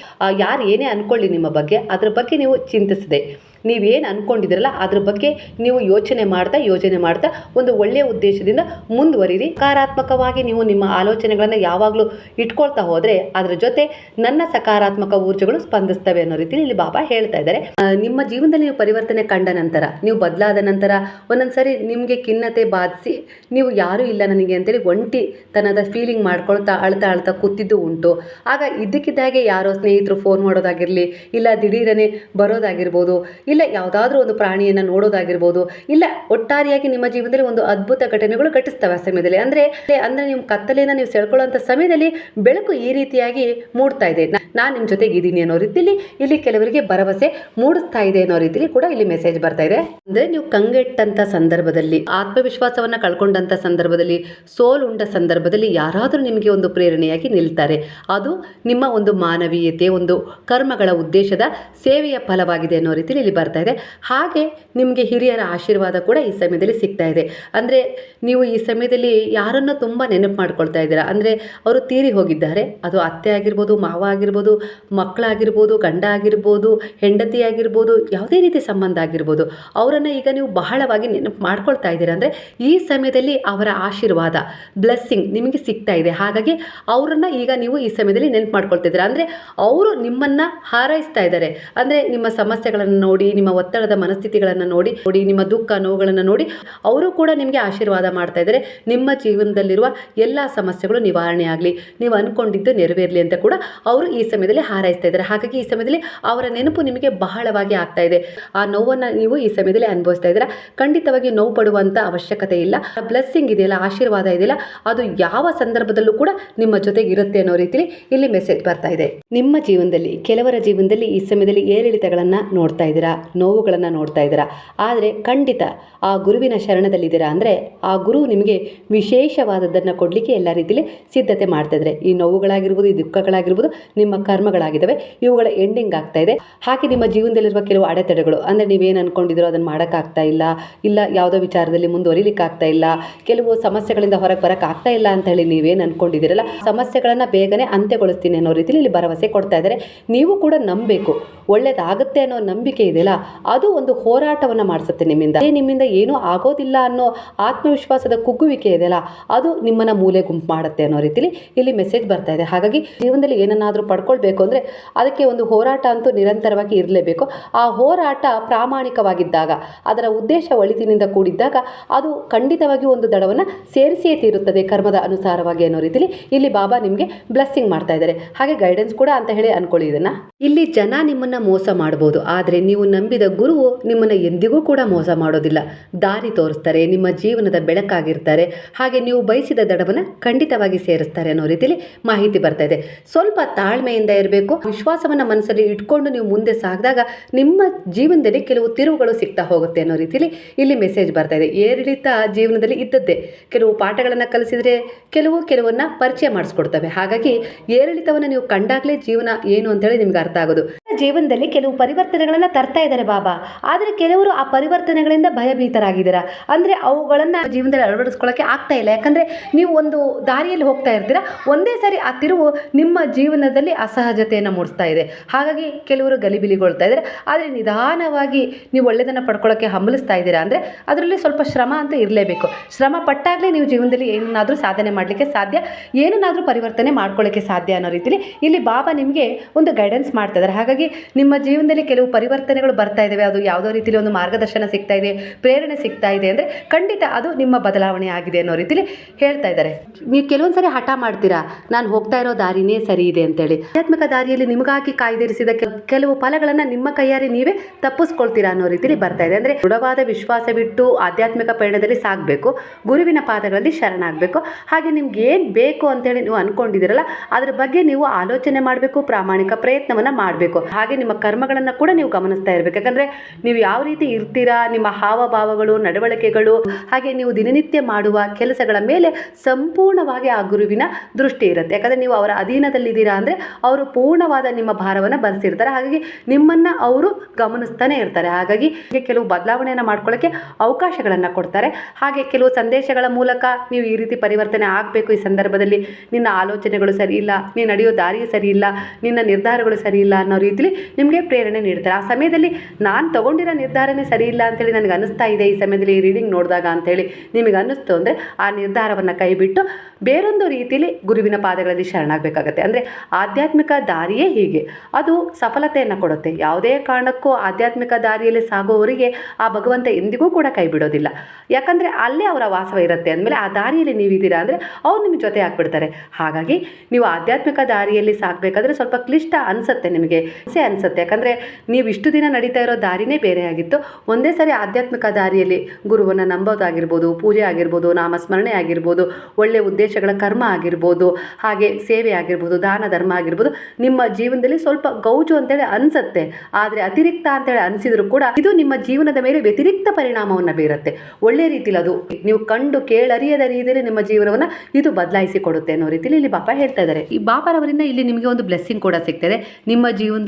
ಯಾರು ಏನೇ ಅಂದ್ಕೊಳ್ಳಿ ನಿಮ್ಮ ಬಗ್ಗೆ, ಅದ್ರ ಬಗ್ಗೆ ನೀವು ಚಿಂತಿಸದೆ. ನೀವೇನು ಅಂದ್ಕೊಂಡಿದ್ದೀರಲ್ಲ ಅದ್ರ ಬಗ್ಗೆ ನೀವು ಯೋಚನೆ ಮಾಡ್ತಾ ಯೋಚನೆ ಮಾಡ್ತಾ, ಒಂದು ಒಳ್ಳೆಯ ಉದ್ದೇಶದಿಂದ ಮುಂದುವರಿರಿ. ಸಕಾರಾತ್ಮಕವಾಗಿ ನೀವು ನಿಮ್ಮ ಆಲೋಚನೆಗಳನ್ನು ಯಾವಾಗಲೂ ಇಟ್ಕೊಳ್ತಾ ಹೋದರೆ ಅದರ ಜೊತೆ ನನ್ನ ಸಕಾರಾತ್ಮಕ ಊರ್ಜೆಗಳು ಸ್ಪಂದಿಸ್ತವೆ ಅನ್ನೋ ರೀತಿಯಲ್ಲಿ ಇಲ್ಲಿ ಬಾಬಾ ಹೇಳ್ತಾ ಇದ್ದಾರೆ. ನಿಮ್ಮ ಜೀವನದಲ್ಲಿ ನೀವು ಪರಿವರ್ತನೆ ಕಂಡ ನಂತರ, ನೀವು ಬದಲಾದ ನಂತರ ಒಂದೊಂದು ಸರಿ ನಿಮಗೆ ಖಿನ್ನತೆ ಬಾಧಿಸಿ, ನೀವು ಯಾರೂ ಇಲ್ಲ ನನಗೆ ಅಂತೇಳಿ ಒಂಟಿ ತನದ ಫೀಲಿಂಗ್ ಮಾಡ್ಕೊಳ್ತಾ, ಅಳ್ತಾ ಅಳ್ತಾ ಕೂತಿದ್ದು ಉಂಟು. ಆಗ ಇದ್ದಕ್ಕಿದ್ದಾಗೆ ಯಾರೋ ಸ್ನೇಹಿತರು ಫೋನ್ ಮಾಡೋದಾಗಿರಲಿ, ಇಲ್ಲ ದಿಢೀರನೆ ಬರೋದಾಗಿರ್ಬೋದು, ಇಲ್ಲ ಯಾವುದಾದ್ರೂ ಒಂದು ಪ್ರಾಣಿಯನ್ನು ನೋಡೋದಾಗಿರ್ಬೋದು, ಇಲ್ಲ ಒಟ್ಟಾರೆಯಾಗಿ ನಿಮ್ಮ ಜೀವನದಲ್ಲಿ ಒಂದು ಅದ್ಭುತ ಘಟನೆಗಳು ಘಟಿಸ್ತವೆ ಆ ಸಮಯದಲ್ಲಿ. ಅಂದರೆ ಅಂದರೆ ನಿಮ್ಮ ಕತ್ತಲೆಯನ್ನು ನೀವು ಸೆಳ್ಕೊಳ್ಳೋಂಥ ಸಮಯದಲ್ಲಿ ಬೆಳಕು ಈ ರೀತಿಯಾಗಿ ಮೂಡ್ತಾ ಇದೆ. ನಾನು ನಿಮ್ಮ ಜೊತೆಗೆ ಇದ್ದೀನಿ ಅನ್ನೋ ರೀತಿಯಲ್ಲಿ ಇಲ್ಲಿ ಕೆಲವರಿಗೆ ಭರವಸೆ ಮೂಡಿಸ್ತಾ ಇದೆ ಅನ್ನೋ ರೀತಿಯಲ್ಲಿ ಕೂಡ ಇಲ್ಲಿ ಮೆಸೇಜ್ ಬರ್ತಾ ಇದೆ. ಅಂದರೆ ನೀವು ಕಂಗೆಟ್ಟಂಥ ಸಂದರ್ಭದಲ್ಲಿ, ಆತ್ಮವಿಶ್ವಾಸವನ್ನು ಕಳ್ಕೊಂಡಂಥ ಸಂದರ್ಭದಲ್ಲಿ ಸೋಲುಂಡ ಸಂದರ್ಭದಲ್ಲಿ ಯಾರಾದರೂ ನಿಮಗೆ ಒಂದು ಪ್ರೇರಣೆಯಾಗಿ ನಿಲ್ತಾರೆ. ಅದು ನಿಮ್ಮ ಒಂದು ಮಾನವೀಯತೆ, ಒಂದು ಕರ್ಮಗಳ ಉದ್ದೇಶದ ಸೇವೆಯ ಫಲವಾಗಿದೆ ಅನ್ನೋ ರೀತಿಯಲ್ಲಿ ಇಲ್ಲಿ ಬರ್ತಾ ಇದೆ. ಹಾಗೆ ನಿಮಗೆ ಹಿರಿಯರ ಆಶೀರ್ವಾದ ಕೂಡ ಈ ಸಮಯದಲ್ಲಿ ಸಿಗ್ತಾ ಇದೆ. ಅಂದರೆ ನೀವು ಈ ಸಮಯದಲ್ಲಿ ಯಾರನ್ನು ತುಂಬ ನೆನಪು ಮಾಡ್ಕೊಳ್ತಾ ಇದ್ದೀರಾ? ಅಂದರೆ ಅವರು ತೀರಿ ಹೋಗಿದ್ದಾರೆ. ಅದು ಅತ್ತೆ ಆಗಿರ್ಬೋದು, ಮಾವ ಆಗಿರ್ಬೋದು, ಮಕ್ಕಳಾಗಿರ್ಬೋದು, ಗಂಡ ಆಗಿರ್ಬೋದು, ಹೆಂಡತಿ ಆಗಿರ್ಬೋದು, ಯಾವುದೇ ರೀತಿ ಸಂಬಂಧ ಆಗಿರ್ಬೋದು, ಅವರನ್ನು ಈಗ ನೀವು ಬಹಳವಾಗಿ ನೆನಪು ಮಾಡ್ಕೊಳ್ತಾ ಇದ್ದೀರಾ? ಅಂದರೆ ಈ ಸಮಯದಲ್ಲಿ ಅವರ ಆಶೀರ್ವಾದ ಬ್ಲೆಸ್ಸಿಂಗ್ ನಿಮಗೆ ಸಿಗ್ತಾ ಇದೆ. ಹಾಗಾಗಿ ಅವರನ್ನು ಈಗ ನೀವು ಈ ಸಮಯದಲ್ಲಿ ನೆನಪು ಮಾಡ್ಕೊಳ್ತಾ ಇದ್ದೀರಾ? ಅಂದರೆ ಅವರು ನಿಮ್ಮನ್ನು ಹಾರೈಸ್ತಾ ಇದ್ದಾರೆ. ಅಂದರೆ ನಿಮ್ಮ ಸಮಸ್ಯೆಗಳನ್ನು ನೋಡಿ ನಿಮ್ಮ ಒತ್ತಡದ ಮನಸ್ಥಿತಿಗಳನ್ನು ನೋಡಿ ನೋಡಿ, ನಿಮ್ಮ ದುಃಖ, ನೋವುಗಳನ್ನು ನೋಡಿ, ಅವರು ಕೂಡ ನಿಮಗೆ ಆಶೀರ್ವಾದ ಮಾಡ್ತಾ ಇದ್ದಾರೆ. ನಿಮ್ಮ ಜೀವನದಲ್ಲಿರುವ ಎಲ್ಲ ಸಮಸ್ಯೆಗಳು ನಿವಾರಣೆ ಆಗಲಿ. ನೀವು ಅಂದ್ಕೊಂಡಿದ್ದು ನೆರವೇರಲಿ ಅಂತ ಕೂಡ ಅವರು ಈ ಸಮಯದಲ್ಲಿ ಹಾರೈಸ್ತಾ ಇದ್ದಾರೆ. ಹಾಗಾಗಿ ಈ ಸಮಯದಲ್ಲಿ ಅವರ ನೆನಪು ನಿಮಗೆ ಬಹಳವಾಗಿ ಆಗ್ತಾ ಇದೆ. ಆ ನೋವನ್ನು ನೀವು ಈ ಸಮಯದಲ್ಲಿ ಅನುಭವಿಸ್ತಾ ಇದ್ದೀರಾ? ಖಂಡಿತವಾಗಿ ನೋವು ಪಡುವಂಥ ಅವಶ್ಯಕತೆ ಇಲ್ಲ. ಬ್ಲೆಸ್ಸಿಂಗ್ ಇದೆಯಲ್ಲ, ಆಶೀರ್ವಾದ ಇದೆಯಲ್ಲ, ಅದು ಯಾವ ಸಂದರ್ಭದಲ್ಲೂ ಕೂಡ ನಿಮ್ಮ ಜೊತೆಗೆ ಇರುತ್ತೆ ಅನ್ನೋ ರೀತಿಯಲ್ಲಿ ಇಲ್ಲಿ ಮೆಸೇಜ್ ಬರ್ತಾ ಇದೆ. ನಿಮ್ಮ ಜೀವನದಲ್ಲಿ, ಕೆಲವರ ಜೀವನದಲ್ಲಿ ಈ ಸಮಯದಲ್ಲಿ ಏರಿಳಿತಗಳನ್ನು ನೋಡ್ತಾ ಇದ್ದೀರಾ? ನೋವುಗಳನ್ನು ನೋಡ್ತಾ ಇದ್ದೀರಾ? ಆದರೆ ಖಂಡಿತ ಆ ಗುರುವಿನ ಶರಣದಲ್ಲಿದ್ದೀರಾ ಅಂದರೆ ಆ ಗುರು ನಿಮಗೆ ವಿಶೇಷವಾದದ್ದನ್ನು ಕೊಡಲಿಕ್ಕೆ ಎಲ್ಲ ರೀತಿಯಲ್ಲಿ ಸಿದ್ಧತೆ ಮಾಡ್ತಾ ಇದ್ದಾರೆ ಈ ನೋವುಗಳಾಗಿರ್ಬೋದು, ಈ ದುಃಖಗಳಾಗಿರ್ಬೋದು, ನಿಮ್ಮ ಕರ್ಮಗಳಾಗಿದ್ದಾವೆ, ಇವುಗಳ ಎಂಡಿಂಗ್ ಆಗ್ತಾ ಇದೆ. ಹಾಗೆ ನಿಮ್ಮ ಜೀವನದಲ್ಲಿರುವ ಕೆಲವು ಅಡೆತಡೆಗಳು, ಅಂದರೆ ನೀವೇನು ಅಂದ್ಕೊಂಡಿದ್ರು ಅದನ್ನು ಮಾಡೋಕ್ಕಾಗ್ತಾ ಇಲ್ಲ ಇಲ್ಲ ಯಾವುದೋ ವಿಚಾರದಲ್ಲಿ ಮುಂದುವರಿಲಿಕ್ಕಾಗ್ತಾ ಇಲ್ಲ, ಕೆಲವು ಸಮಸ್ಯೆಗಳಿಂದ ಹೊರಗೆ ಬರೋಕ್ಕಾಗ್ತಾ ಇಲ್ಲ ಅಂತ ಹೇಳಿ ನೀವೇನು ಅಂದ್ಕೊಂಡಿದ್ದೀರಲ್ಲ ಸಮಸ್ಯೆಗಳನ್ನು ಬೇಗನೆ ಅಂತ್ಯಗೊಳಿಸ್ತೀನಿ ಅನ್ನೋ ರೀತಿಯಲ್ಲಿ ಇಲ್ಲಿ ಭರವಸೆ ಕೊಡ್ತಾ ಇದ್ದಾರೆ. ನೀವು ಕೂಡ ನಂಬಬೇಕು ಒಳ್ಳೇದಾಗುತ್ತೆ ಅನ್ನೋ ನಂಬಿಕೆ ಇದೆಯಲ್ಲ ಅದು ಒಂದು ಹೋರಾಟವನ್ನು ಮಾಡಿಸುತ್ತೆ ನಿಮ್ಮಿಂದ. ನಿಮ್ಮಿಂದ ಏನೂ ಆಗೋದಿಲ್ಲ ಅನ್ನೋ ಆತ್ಮವಿಶ್ವಾಸದ ಕುಗ್ಗುವಿಕೆ ಇದೆಯಲ್ಲ ಅದು ನಿಮ್ಮನ್ನು ಮೂಲೆ ಗುಂಪು ಮಾಡುತ್ತೆ ಅನ್ನೋ ರೀತಿಲಿ ಇಲ್ಲಿ ಮೆಸೇಜ್ ಬರ್ತಾ ಇದೆ. ಹಾಗಾಗಿ ಜೀವನದಲ್ಲಿ ಏನನ್ನಾದರೂ ಪಡ್ಕೊಳ್ಬೇಕು ಅಂದರೆ ಅದಕ್ಕೆ ಒಂದು ಹೋರಾಟ ಅಂತೂ ನಿರಂತರವಾಗಿ ಇರಲೇಬೇಕು. ಆ ಹೋರಾಟ ಪ್ರಾಮಾಣಿಕವಾಗಿದ್ದಾಗ, ಅದರ ಉದ್ದೇಶ ಒಳಿತಿನಿಂದ ಕೂಡಿದ್ದಾಗ ಅದು ಖಂಡಿತವಾಗಿ ಒಂದು ದಡವನ್ನು ಸೇರಿಸಿಯೇ ತೀರುತ್ತದೆ ಕರ್ಮದ ಅನುಸಾರವಾಗಿ ಅನ್ನೋ ರೀತಿಲಿ ಇಲ್ಲಿ ಬಾಬಾ ನಿಮಗೆ ಬ್ಲೆಸ್ಸಿಂಗ್ ಮಾಡ್ತಾ ಇದ್ದಾರೆ. ಹಾಗೆ ಗೈಡೆನ್ಸ್ ಕೂಡ ಅಂತ ಹೇಳಿ ಅನ್ಕೊಳ್ಳಿ ಇದನ್ನ. ಇಲ್ಲಿ ಜನ ನಿಮ್ಮನ್ನ ಮೋಸ ಮಾಡ್ಬೋದು, ಆದರೆ ನೀವು ನಂಬಿದ ಗುರುವು ನಿಮ್ಮನ್ನು ಎಂದಿಗೂ ಕೂಡ ಮೋಸ ಮಾಡೋದಿಲ್ಲ. ದಾರಿ ತೋರಿಸ್ತಾರೆ, ನಿಮ್ಮ ಜೀವನದ ಬೆಳಕಾಗಿರ್ತಾರೆ. ಹಾಗೆ ನೀವು ಬಯಸಿದ ದಡವನ್ನು ಖಂಡಿತವಾಗಿ ಸೇರಿಸ್ತಾರೆ ಅನ್ನೋ ರೀತಿಯಲ್ಲಿ ಮಾಹಿತಿ ಬರ್ತಾ ಇದೆ. ಸ್ವಲ್ಪ ತಾಳ್ಮೆಯಿಂದ ಇರಬೇಕು. ವಿಶ್ವಾಸವನ್ನು ಮನಸ್ಸಲ್ಲಿ ಇಟ್ಕೊಂಡು ನೀವು ಮುಂದೆ ಸಾಗಿದಾಗ ನಿಮ್ಮ ಜೀವನದಲ್ಲಿ ಕೆಲವು ತಿರುವುಗಳು ಸಿಗ್ತಾ ಹೋಗುತ್ತೆ ಅನ್ನೋ ರೀತಿಯಲ್ಲಿ ಇಲ್ಲಿ ಮೆಸೇಜ್ ಬರ್ತಾ ಇದೆ. ಏರಿಳಿತ ಜೀವನದಲ್ಲಿ ಇದ್ದದ್ದೇ. ಕೆಲವು ಪಾಠಗಳನ್ನು ಕಲಿಸಿದರೆ ಕೆಲವು ಕೆಲವನ್ನ ಪರಿಚಯ ಮಾಡಿಸ್ಕೊಡ್ತವೆ. ಹಾಗಾಗಿ ಏರಿಳಿತವನ್ನು ನೀವು ಕಂಡಾಗಲೇ ಜೀವನ ಏನು ಅಂತೇಳಿ ನಿಮ್ಗೆ ಅರ್ಥ ಆಗೋದು. ಜೀವನದಲ್ಲಿ ಕೆಲವು ಪರಿವರ್ತನೆಗಳನ್ನು ತರ್ತಾ ಇದ್ದಾರೆ ಬಾಬಾ. ಆದರೆ ಕೆಲವರು ಆ ಪರಿವರ್ತನೆಗಳಿಂದ ಭಯಭೀತರಾಗಿದ್ದೀರಾ? ಅಂದರೆ ಅವುಗಳನ್ನು ಜೀವನದಲ್ಲಿ ಅಳವಡಿಸ್ಕೊಳ್ಳೋಕ್ಕೆ ಆಗ್ತಾ ಇಲ್ಲ. ಯಾಕಂದರೆ ನೀವು ಒಂದು ದಾರಿಯಲ್ಲಿ ಹೋಗ್ತಾ ಇರ್ತೀರಾ. ಒಂದೇ ಸಾರಿ ಆ ತಿರುವು ನಿಮ್ಮ ಜೀವನದಲ್ಲಿ ಅಸಹಜತೆಯನ್ನು ಮೂಡಿಸ್ತಾ ಇದೆ. ಹಾಗಾಗಿ ಕೆಲವರು ಗಲಿಬಿಲಿಗೊಳ್ತಾ ಇದ್ದಾರೆ. ಆದರೆ ನಿಧಾನವಾಗಿ ನೀವು ಒಳ್ಳೆಯದನ್ನು ಪಡ್ಕೊಳ್ಳೋಕ್ಕೆ ಹಂಬಲಿಸ್ತಾ ಇದ್ದೀರಾ ಅಂದರೆ ಅದರಲ್ಲಿ ಸ್ವಲ್ಪ ಶ್ರಮ ಅಂತ ಇರಲೇಬೇಕು. ಶ್ರಮ ಪಟ್ಟಾಗಲೇ ನೀವು ಜೀವನದಲ್ಲಿ ಏನನ್ನಾದರೂ ಸಾಧನೆ ಮಾಡಲಿಕ್ಕೆ ಸಾಧ್ಯ. ಏನನ್ನಾದರೂ ಪರಿವರ್ತನೆ ಮಾಡ್ಕೊಳ್ಳೋಕ್ಕೆ ಸಾಧ್ಯ ಅನ್ನೋ ರೀತಿಯಲ್ಲಿ ಇಲ್ಲಿ ಬಾಬಾ ನಿಮಗೆ ಒಂದು ಗೈಡೆನ್ಸ್ ಮಾಡ್ತಾ ಇದ್ದಾರೆ. ಹಾಗಾಗಿ ನಿಮ್ಮ ಜೀವನದಲ್ಲಿ ಕೆಲವು ಪರಿವರ್ತನೆಗಳು ಬರ್ತಾ ಇದ್ದಾವೆ ಅದು ಯಾವುದೋ ರೀತಿಲಿ ಒಂದು ಮಾರ್ಗದರ್ಶನ ಸಿಗ್ತಾ ಇದೆ ಪ್ರೇರಣೆ ಸಿಗ್ತಾ ಇದೆ ಅಂದರೆ ಖಂಡಿತ ಅದು ನಿಮ್ಮ ಬದಲಾವಣೆ ಆಗಿದೆ ಅನ್ನೋ ರೀತಿಲಿ ಹೇಳ್ತಾ ಇದ್ದಾರೆ. ನೀವು ಕೆಲವೊಂದು ಸರಿ ಹಠ ಮಾಡ್ತೀರಾ? ನಾನು ಹೋಗ್ತಾ ಇರೋ ದಾರಿನೇ ಸರಿ ಇದೆ ಅಂತೇಳಿ. ಆಧ್ಯಾತ್ಮಿಕ ದಾರಿಯಲ್ಲಿ ನಿಮಗಾಗಿ ಕಾಯ್ದಿರಿಸಿದ ಕೆಲವು ಫಲಗಳನ್ನು ನಿಮ್ಮ ಕೈಯಾರೆ ನೀವೇ ತಪ್ಪಿಸ್ಕೊಳ್ತೀರಾ ಅನ್ನೋ ರೀತಿಲಿ ಬರ್ತಾ ಇದೆ. ಅಂದರೆ ದೃಢವಾದ ವಿಶ್ವಾಸವಿಟ್ಟು ಆಧ್ಯಾತ್ಮಿಕ ಪಯಣದಲ್ಲಿ ಸಾಗಬೇಕು ಗುರುವಿನ ಪಾದಗಳಲ್ಲಿ ಶರಣಾಗಬೇಕು. ಹಾಗೆ ನಿಮ್ಗೆ ಏನು ಬೇಕು ಅಂತೇಳಿ ನೀವು ಅನ್ಕೊಂಡಿದ್ದೀರಲ್ಲ ಅದ್ರ ಬಗ್ಗೆ ನೀವು ಆಲೋಚನೆ ಮಾಡಬೇಕು ಪ್ರಾಮಾಣಿಕ ಪ್ರಯತ್ನವನ್ನು ಮಾಡಬೇಕು. ಹಾಗೆ ನಿಮ್ಮ ಕರ್ಮಗಳನ್ನು ಕೂಡ ನೀವು ಗಮನಿಸ್ತಾ ಇರಬೇಕು. ಯಾಕಂದರೆ ನೀವು ಯಾವ ರೀತಿ ಇರ್ತೀರಾ, ನಿಮ್ಮ ಹಾವಭಾವಗಳು, ನಡವಳಿಕೆಗಳು, ಹಾಗೆ ನೀವು ದಿನನಿತ್ಯ ಮಾಡುವ ಕೆಲಸಗಳ ಮೇಲೆ ಸಂಪೂರ್ಣವಾಗಿ ಆ ಗುರುವಿನ ದೃಷ್ಟಿ ಇರುತ್ತೆ. ಯಾಕಂದರೆ ನೀವು ಅವರ ಅಧೀನದಲ್ಲಿದ್ದೀರಾ ಅಂದರೆ ಅವರು ಪೂರ್ಣವಾದ ನಿಮ್ಮ ಭಾರವನ್ನು ಬರೆಸಿರ್ತಾರೆ ಹಾಗಾಗಿ ನಿಮ್ಮನ್ನು ಅವರು ಗಮನಿಸ್ತಾನೆ ಇರ್ತಾರೆ. ಹಾಗಾಗಿ ಹೀಗೆ ಕೆಲವು ಬದಲಾವಣೆಯನ್ನು ಮಾಡ್ಕೊಳ್ಳೋಕ್ಕೆ ಅವಕಾಶಗಳನ್ನು ಕೊಡ್ತಾರೆ. ಹಾಗೆ ಕೆಲವು ಸಂದೇಶಗಳ ಮೂಲಕ ನೀವು ಈ ರೀತಿ ಪರಿವರ್ತನೆ ಆಗಬೇಕು. ಈ ಸಂದರ್ಭದಲ್ಲಿ ನಿನ್ನ ಆಲೋಚನೆಗಳು ಸರಿ ಇಲ್ಲ ನೀನು ನಡೆಯೋ ದಾರಿ ಸರಿ ಇಲ್ಲ, ನಿನ್ನ ನಿರ್ಧಾರಗಳು ಸರಿ ಇಲ್ಲ ಅನ್ನೋ ರೀತಿಲಿ ನಿಮಗೆ ಪ್ರೇರಣೆ ನೀಡ್ತಾರೆ ಆ ಸಮಯದಲ್ಲಿ ನಾನು ತಗೊಂಡಿರೋ ನಿರ್ಧಾರನೇ ಸರಿ ಇಲ್ಲ ಅಂತೇಳಿ ನನಗೆ ಅನಿಸ್ತಾ ಇದೆ ಈ ಸಮಯದಲ್ಲಿ ಈ ರೀಡಿಂಗ್ ನೋಡಿದಾಗ ಅಂತೇಳಿ ನಿಮಗೆ ಅನ್ನಿಸ್ತು ಅಂದರೆ ಆ ನಿರ್ಧಾರವನ್ನು ಕೈಬಿಟ್ಟು ಬೇರೊಂದು ರೀತಿಯಲ್ಲಿ ಗುರುವಿನ ಪಾದಗಳಲ್ಲಿ ಶರಣಾಗಬೇಕಾಗತ್ತೆ. ಅಂದರೆ ಆಧ್ಯಾತ್ಮಿಕ ದಾರಿಯೇ ಹೀಗೆ. ಅದು ಸಫಲತೆಯನ್ನು ಕೊಡುತ್ತೆ. ಯಾವುದೇ ಕಾರಣಕ್ಕೂ ಆಧ್ಯಾತ್ಮಿಕ ದಾರಿಯಲ್ಲಿ ಸಾಗುವವರಿಗೆ ಆ ಭಗವಂತ ಎಂದಿಗೂ ಕೂಡ ಕೈ ಬಿಡೋದಿಲ್ಲ ಯಾಕಂದರೆ ಅಲ್ಲೇ ಅವರ ವಾಸವ ಇರುತ್ತೆ ಅಂದಮೇಲೆ ಆ ದಾರಿಯಲ್ಲಿ ನೀವಿದ್ದೀರಾ ಅಂದರೆ ಅವ್ರು ನಿಮ್ಮ ಜೊತೆ ಹಾಕ್ಬಿಡ್ತಾರೆ ಹಾಗಾಗಿ ನೀವು ಆಧ್ಯಾತ್ಮಿಕ ದಾರಿಯಲ್ಲಿ ಸಾಗಬೇಕಾದ್ರೆ ಸ್ವಲ್ಪ ಕ್ಲಿಷ್ಟ ಅನಿಸುತ್ತೆ ನಿಮಗೆ. ಸೆ ಅನಿಸುತ್ತೆ. ಯಾಕಂದರೆ ನೀವು ಇಷ್ಟು ದಿನ ನಡೀತಾ ಇರೋ ದಾರಿನೇ ಬೇರೆ ಆಗಿತ್ತು. ಒಂದೇ ಸರಿ ಆಧ್ಯಾತ್ಮಿಕ ದಾರಿಯಲ್ಲಿ ಗುರುವನ್ನು ನಂಬೋದಾಗಿರ್ಬೋದು, ಪೂಜೆ ಆಗಿರ್ಬೋದು, ನಾಮಸ್ಮರಣೆ ಆಗಿರ್ಬೋದು ಒಳ್ಳೆಯ ಉದ್ದೇಶಗಳ ಕರ್ಮ ಆಗಿರ್ಬೋದು, ಹಾಗೆ ಸೇವೆ ಆಗಿರ್ಬೋದು, ದಾನ ಧರ್ಮ ಆಗಿರ್ಬೋದು, ನಿಮ್ಮ ಜೀವನದಲ್ಲಿ ಸ್ವಲ್ಪ ಗೌಜು ಅಂತೇಳಿ ಅನಿಸುತ್ತೆ. ಆದರೆ ಅತಿರಿಕ್ತ ಅಂತೇಳಿ ಅನಿಸಿದ್ರು ಕೂಡ ಇದು ನಿಮ್ಮ ಜೀವನದ ಮೇಲೆ ವ್ಯತಿರಿಕ್ತ ಪರಿಣಾಮವನ್ನು ಬೀರುತ್ತೆ. ಒಳ್ಳೆಯ ರೀತಿಯಲ್ಲಿ ಅದು ನೀವು ಕಂಡು ಕೇಳರಿಯದ ರೀತಿಯಲ್ಲಿ ನಿಮ್ಮ ಜೀವನವನ್ನು ಇದು ಬದಲಾಯಿಸಿ ಕೊಡುತ್ತೆ ಅನ್ನೋ ರೀತಿಯಲ್ಲಿ ಇಲ್ಲಿ ಬಾಪಾ ಹೇಳ್ತಾ ಇದ್ದಾರೆ. ಈ ಬಾಬಾರವರಿಂದ ಇಲ್ಲಿ ನಿಮಗೆ ಒಂದು ಬ್ಲೆಸ್ಸಿಂಗ್ ಕೂಡ ಸಿಗ್ತದೆ. ನಿಮ್ಮ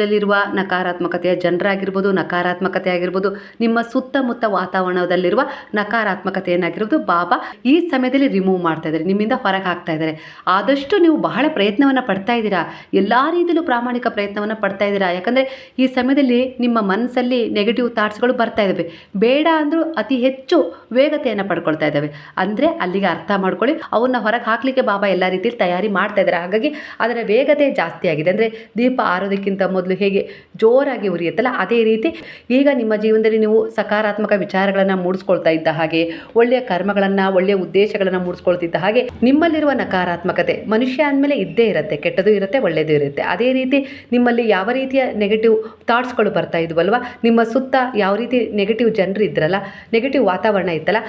ಜೀವನದಲ್ಲಿರುವ ನಕಾರಾತ್ಮಕತೆಯ ಜನರಾಗಿರ್ಬೋದು, ನಕಾರಾತ್ಮಕತೆ ಆಗಿರ್ಬೋದು, ನಿಮ್ಮ ಸುತ್ತಮುತ್ತ ವಾತಾವರಣದಲ್ಲಿರುವ ನಕಾರಾತ್ಮಕತೆಯನ್ನಾಗಿರ್ಬೋದು ಬಾಬಾ ಈ ಸಮಯದಲ್ಲಿ ರಿಮೂವ್ ಮಾಡ್ತಾ ಇದ್ದಾರೆ, ನಿಮ್ಮಿಂದ ಹೊರಗೆ ಹಾಕ್ತಾ ಇದ್ದಾರೆ. ಆದಷ್ಟು ನೀವು ಬಹಳ ಪ್ರಯತ್ನವನ್ನು ಪಡ್ತಾ ಇದ್ದೀರಾ? ಎಲ್ಲ ರೀತಿಯಲ್ಲೂ ಪ್ರಾಮಾಣಿಕ ಪ್ರಯತ್ನವನ್ನು ಪಡ್ತಾ ಇದ್ದೀರಾ? ಯಾಕಂದರೆ ಈ ಸಮಯದಲ್ಲಿ ನಿಮ್ಮ ಮನಸ್ಸಲ್ಲಿ ನೆಗೆಟಿವ್ ಥಾಟ್ಸ್ಗಳು ಬರ್ತಾ ಇದ್ದಾವೆ. ಬೇಡ ಅಂದರೂ ಅತಿ ಹೆಚ್ಚು ವೇಗತೆಯನ್ನು ಪಡ್ಕೊಳ್ತಾ ಇದ್ದಾವೆ. ಅಂದರೆ ಅಲ್ಲಿಗೆ ಅರ್ಥ ಮಾಡ್ಕೊಳ್ಳಿ, ಅವನ್ನ ಹೊರಗೆ ಹಾಕಲಿಕ್ಕೆ ಬಾಬಾ ಎಲ್ಲ ರೀತಿಯಲ್ಲಿ ತಯಾರಿ ಮಾಡ್ತಾ ಇದ್ದಾರೆ. ಹಾಗಾಗಿ ಅದರ ವೇಗತೆ ಜಾಸ್ತಿ ಆಗಿದೆ. ಅಂದರೆ ದೀಪ ಆರೋದಕ್ಕಿಂತ ಮೊದಲು ಹೇಗೆ ಜೋರಾಗಿ ಉರಿಯುತ್ತಲ್ಲ, ಅದೇ ರೀತಿ ಈಗ ನಿಮ್ಮ ಜೀವನದಲ್ಲಿ ನೀವು ಸಕಾರಾತ್ಮಕ ವಿಚಾರಗಳನ್ನು ಮೂಡಿಸ್ಕೊಳ್ತಾ ಇದ್ದ ಹಾಗೆ, ಒಳ್ಳೆಯ ಕರ್ಮಗಳನ್ನು, ಒಳ್ಳೆಯ ಉದ್ದೇಶಗಳನ್ನು ಮೂಡಿಸ್ಕೊಳ್ತಿದ್ದ ಹಾಗೆ, ನಿಮ್ಮಲ್ಲಿರುವ ನಕಾರಾತ್ಮಕತೆ ಮನುಷ್ಯ ಅಂದಮೇಲೆ ಇದ್ದೇ ಇರುತ್ತೆ, ಕೆಟ್ಟದ್ದು ಇರುತ್ತೆ ಒಳ್ಳೆಯದು ಇರುತ್ತೆ. ಅದೇ ರೀತಿ ನಿಮ್ಮಲ್ಲಿ ಯಾವ ರೀತಿಯ ನೆಗೆಟಿವ್ ಥಾಟ್ಸ್ಗಳು ಬರ್ತಾ ಇದ್ವಲ್ವ? ನಿಮ್ಮ ಸುತ್ತ ಯಾವ ರೀತಿ ನೆಗೆಟಿವ್ ಜನರು ಇದ್ರಲ್ಲ ನೆಗೆಟಿವ್ ವಾತಾವರಣ ಇತ್ತಲ್ಲ,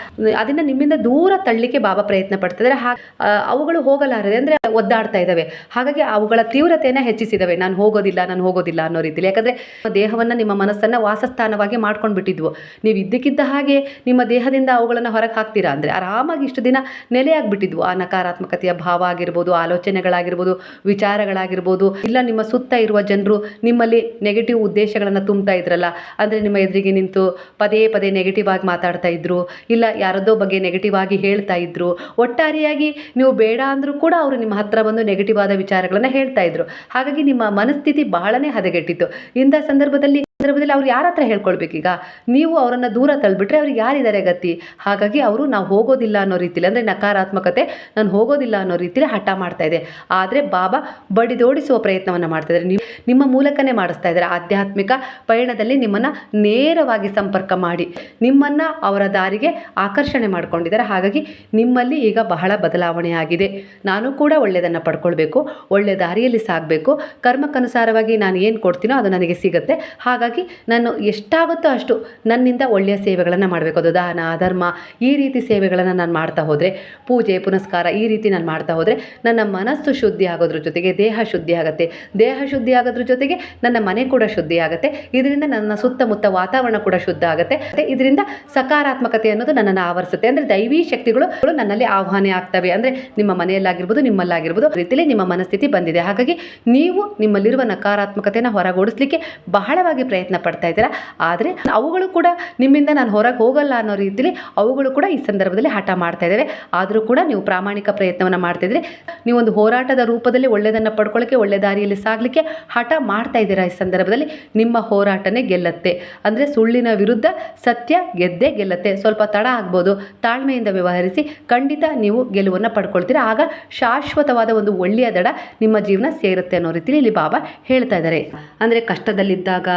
ಅದನ್ನು ನಿಮ್ಮಿಂದ ದೂರ ತಳ್ಳಲಿಕ್ಕೆ ಬಾಬಾ ಪ್ರಯತ್ನ ಪಡ್ತಿದ್ದಾರೆ ಹಾ ಅವುಗಳು ಹೋಗಲಾರದೆ ಅಂದರೆ ಒದ್ದಾಡ್ತಾ ಇದ್ದಾವೆ ಹಾಗಾಗಿ ಅವುಗಳ ತೀವ್ರತೆಯನ್ನು ಹೆಚ್ಚಿಸಿದವೆ. ನಾನು ಹೋಗೋದಿಲ್ಲ ನಾನು ಹೋಗೋದಿಲ್ಲ. ಅನ್ನೋ ರೀತಿಲಿ. ಯಾಕಂದರೆ ದೇಹವನ್ನು ನಿಮ್ಮ ಮನಸ್ಸನ್ನು ವಾಸಸ್ಥಾನವಾಗಿ ಮಾಡ್ಕೊಂಡು ಬಿಟ್ಟಿದ್ವು ನೀವು ಇದ್ದಕ್ಕಿದ್ದ ಹಾಗೆ ನಿಮ್ಮ ದೇಹದಿಂದ ಅವುಗಳನ್ನು ಹೊರಗೆ ಹಾಕ್ತೀರಾ? ಅಂದರೆ ಆರಾಮಾಗಿ ಇಷ್ಟು ದಿನ ನೆಲೆಯಾಗಿಬಿಟ್ಟಿದ್ವು ಆ ನಕಾರಾತ್ಮಕತೆಯ ಭಾವ ಆಗಿರ್ಬೋದು, ಆಲೋಚನೆಗಳಾಗಿರ್ಬೋದು, ವಿಚಾರಗಳಾಗಿರ್ಬೋದು. ಇಲ್ಲ, ನಿಮ್ಮ ಸುತ್ತ ಇರುವ ಜನರು ನಿಮ್ಮಲ್ಲಿ ನೆಗೆಟಿವ್ ಉದ್ದೇಶಗಳನ್ನು ತುಂಬ್ತಾ ಇದ್ರಲ್ಲ. ಅಂದರೆ ನಿಮ್ಮ ಎದುರಿಗೆ ನಿಂತು ಪದೇ ಪದೇ ನೆಗೆಟಿವ್ ಆಗಿ ಮಾತಾಡ್ತಾ ಇದ್ರು. ಇಲ್ಲ, ಯಾರದ್ದೋ ಬಗ್ಗೆ ನೆಗೆಟಿವ್ ಆಗಿ ಹೇಳ್ತಾ ಇದ್ರು. ಒಟ್ಟಾರೆಯಾಗಿ ನೀವು ಬೇಡ ಅಂದರೂ ಕೂಡ ಅವರು ನಿಮ್ಮ ಹತ್ರ ಬಂದು ನೆಗೆಟಿವ್ ಆದ ವಿಚಾರಗಳನ್ನು ಹೇಳ್ತಾ ಇದ್ರು. ಹಾಗಾಗಿ ನಿಮ್ಮ ಮನಸ್ಥಿತಿ ಬಹಳನೇ ಹದಗೆಟ್ಟಿತ್ತು ಇಂಥ ಸಂದರ್ಭದಲ್ಲಿ ಸಂದರ್ಭದಲ್ಲಿ ಅವ್ರು ಯಾರ ಹತ್ರ ಹೇಳ್ಕೊಳ್ಬೇಕೀಗ ನೀವು ಅವರನ್ನು ದೂರ ತಳ್ಳಿಬಿಟ್ರೆ ಅವ್ರಿಗೆ ಯಾರಿದ್ದಾರೆ ಗತಿ? ಹಾಗಾಗಿ ಅವರು ನಾವು ಹೋಗೋದಿಲ್ಲ ಅನ್ನೋ ರೀತಿಲಿ, ಅಂದರೆ ನಕಾರಾತ್ಮಕತೆ ನಾನು ಹೋಗೋದಿಲ್ಲ ಅನ್ನೋ ರೀತಿಲಿ ಹಠ ಮಾಡ್ತಾ ಇದೆ. ಆದರೆ ಬಾಬಾ ಬಡಿದೋಡಿಸುವ ಪ್ರಯತ್ನವನ್ನು ಮಾಡ್ತಾ ಇದ್ದಾರೆ. ನೀವು ನಿಮ್ಮ ಮೂಲಕನೇ ಮಾಡಿಸ್ತಾ ಇದ್ದಾರೆ. ಆಧ್ಯಾತ್ಮಿಕ ಪಯಣದಲ್ಲಿ ನಿಮ್ಮನ್ನು ನೇರವಾಗಿ ಸಂಪರ್ಕ ಮಾಡಿ, ನಿಮ್ಮನ್ನು ಅವರ ದಾರಿಗೆ ಆಕರ್ಷಣೆ ಮಾಡ್ಕೊಂಡಿದ್ದಾರೆ. ಹಾಗಾಗಿ ನಿಮ್ಮಲ್ಲಿ ಈಗ ಬಹಳ ಬದಲಾವಣೆ ಆಗಿದೆ. ನಾನು ಕೂಡ ಒಳ್ಳೆಯದನ್ನು ಪಡ್ಕೊಳ್ಬೇಕು ಒಳ್ಳೆಯ ದಾರಿಯಲ್ಲಿ ಸಾಗಬೇಕು. ಕರ್ಮಕ್ಕನುಸಾರವಾಗಿ ನಾನು ಏನು ಕೊಡ್ತೀನೋ ಅದು ನನಗೆ ಸಿಗುತ್ತೆ. ಹಾಗಾಗಿ ನಾನು ಎಷ್ಟಾಗುತ್ತೋ ಅಷ್ಟು ನನ್ನಿಂದ ಒಳ್ಳೆಯ ಸೇವೆಗಳನ್ನು ಮಾಡಬೇಕು. ಅದು ದಾನ, ಧರ್ಮ, ಈ ರೀತಿ ಸೇವೆಗಳನ್ನು ನಾನು ಮಾಡ್ತಾ ಹೋದರೆ, ಪೂಜೆ, ಪುನಸ್ಕಾರ ಈ ರೀತಿ ನಾನು ಮಾಡ್ತಾ ಹೋದರೆ ನನ್ನ ಮನಸ್ಸು ಶುದ್ಧಿ ಆಗೋದ್ರ ಜೊತೆಗೆ ದೇಹ ಶುದ್ಧಿ ಆಗುತ್ತೆ. ದೇಹ ಶುದ್ಧಿ ಆಗೋದ್ರ ಜೊತೆಗೆ ನನ್ನ ಮನೆ ಕೂಡ ಶುದ್ಧಿ ಆಗುತ್ತೆ. ಇದರಿಂದ ನನ್ನ ಸುತ್ತಮುತ್ತ ವಾತಾವರಣ ಕೂಡ ಶುದ್ಧ ಆಗುತ್ತೆ. ಮತ್ತು ಇದರಿಂದ ಸಕಾರಾತ್ಮಕತೆ ಅನ್ನೋದು ನನ್ನನ್ನು ಆವರಿಸುತ್ತೆ. ಅಂದರೆ ದೈವಿ ಶಕ್ತಿಗಳು ನನ್ನಲ್ಲಿ ಆಹ್ವಾನ ಆಗ್ತವೆ. ಅಂದರೆ ನಿಮ್ಮ ಮನೆಯಲ್ಲಾಗಿರ್ಬೋದು, ನಿಮ್ಮಲ್ಲಾಗಿರ್ಬೋದು ರೀತಿಯಲ್ಲಿ ನಿಮ್ಮ ಮನಸ್ಥಿತಿ ಬಂದಿದೆ. ಹಾಗಾಗಿ ನೀವು ನಿಮ್ಮಲ್ಲಿರುವ ನಕಾರಾತ್ಮಕತೆಯನ್ನು ಹೊರಗೂಡಿಸ್ಲಿಕ್ಕೆ ಬಹಳವಾಗಿ ಪ್ರಯತ್ನ ಪ್ರಯತ್ನ ಪಡ್ತಾ ಇದ್ದೀರಾ? ಆದರೆ ಅವುಗಳು ಕೂಡ ನಿಮ್ಮಿಂದ ನಾನು ಹೊರಗೆ ಹೋಗಲ್ಲ ಅನ್ನೋ ರೀತಿಯಲ್ಲಿ ಅವುಗಳು ಕೂಡ ಈ ಸಂದರ್ಭದಲ್ಲಿ ಹಠ ಮಾಡ್ತಾ ಇದ್ದಾವೆ ಆದರೂ ಕೂಡ ನೀವು ಪ್ರಾಮಾಣಿಕ ಪ್ರಯತ್ನವನ್ನು ಮಾಡ್ತಿದ್ರೆ ನೀವೊಂದು ಹೋರಾಟದ ರೂಪದಲ್ಲಿ ಒಳ್ಳೆಯದನ್ನು ಪಡ್ಕೊಳ್ಳೋಕ್ಕೆ ಒಳ್ಳೆ ದಾರಿಯಲ್ಲಿ ಸಾಗಲಿಕ್ಕೆ ಹಠ ಮಾಡ್ತಾ ಇದ್ದೀರಾ ಈ ಸಂದರ್ಭದಲ್ಲಿ? ನಿಮ್ಮ ಹೋರಾಟನೇ ಗೆಲ್ಲತ್ತೆ. ಅಂದರೆ ಸುಳ್ಳಿನ ವಿರುದ್ಧ ಸತ್ಯ ಗೆದ್ದೇ ಗೆಲ್ಲತ್ತೆ. ಸ್ವಲ್ಪ ತಡ ಆಗ್ಬೋದು. ತಾಳ್ಮೆಯಿಂದ ವ್ಯವಹರಿಸಿ ಖಂಡಿತ ನೀವು ಗೆಲುವನ್ನು ಪಡ್ಕೊಳ್ತೀರಾ. ಆಗ ಶಾಶ್ವತವಾದ ಒಂದು ಒಳ್ಳೆಯ ದಡ ನಿಮ್ಮ ಜೀವನ ಸೇರುತ್ತೆ ಅನ್ನೋ ರೀತಿಯಲ್ಲಿ ಇಲ್ಲಿ ಬಾಬಾ ಹೇಳ್ತಾ ಇದ್ದಾರೆ ಅಂದರೆ ಕಷ್ಟದಲ್ಲಿದ್ದಾಗ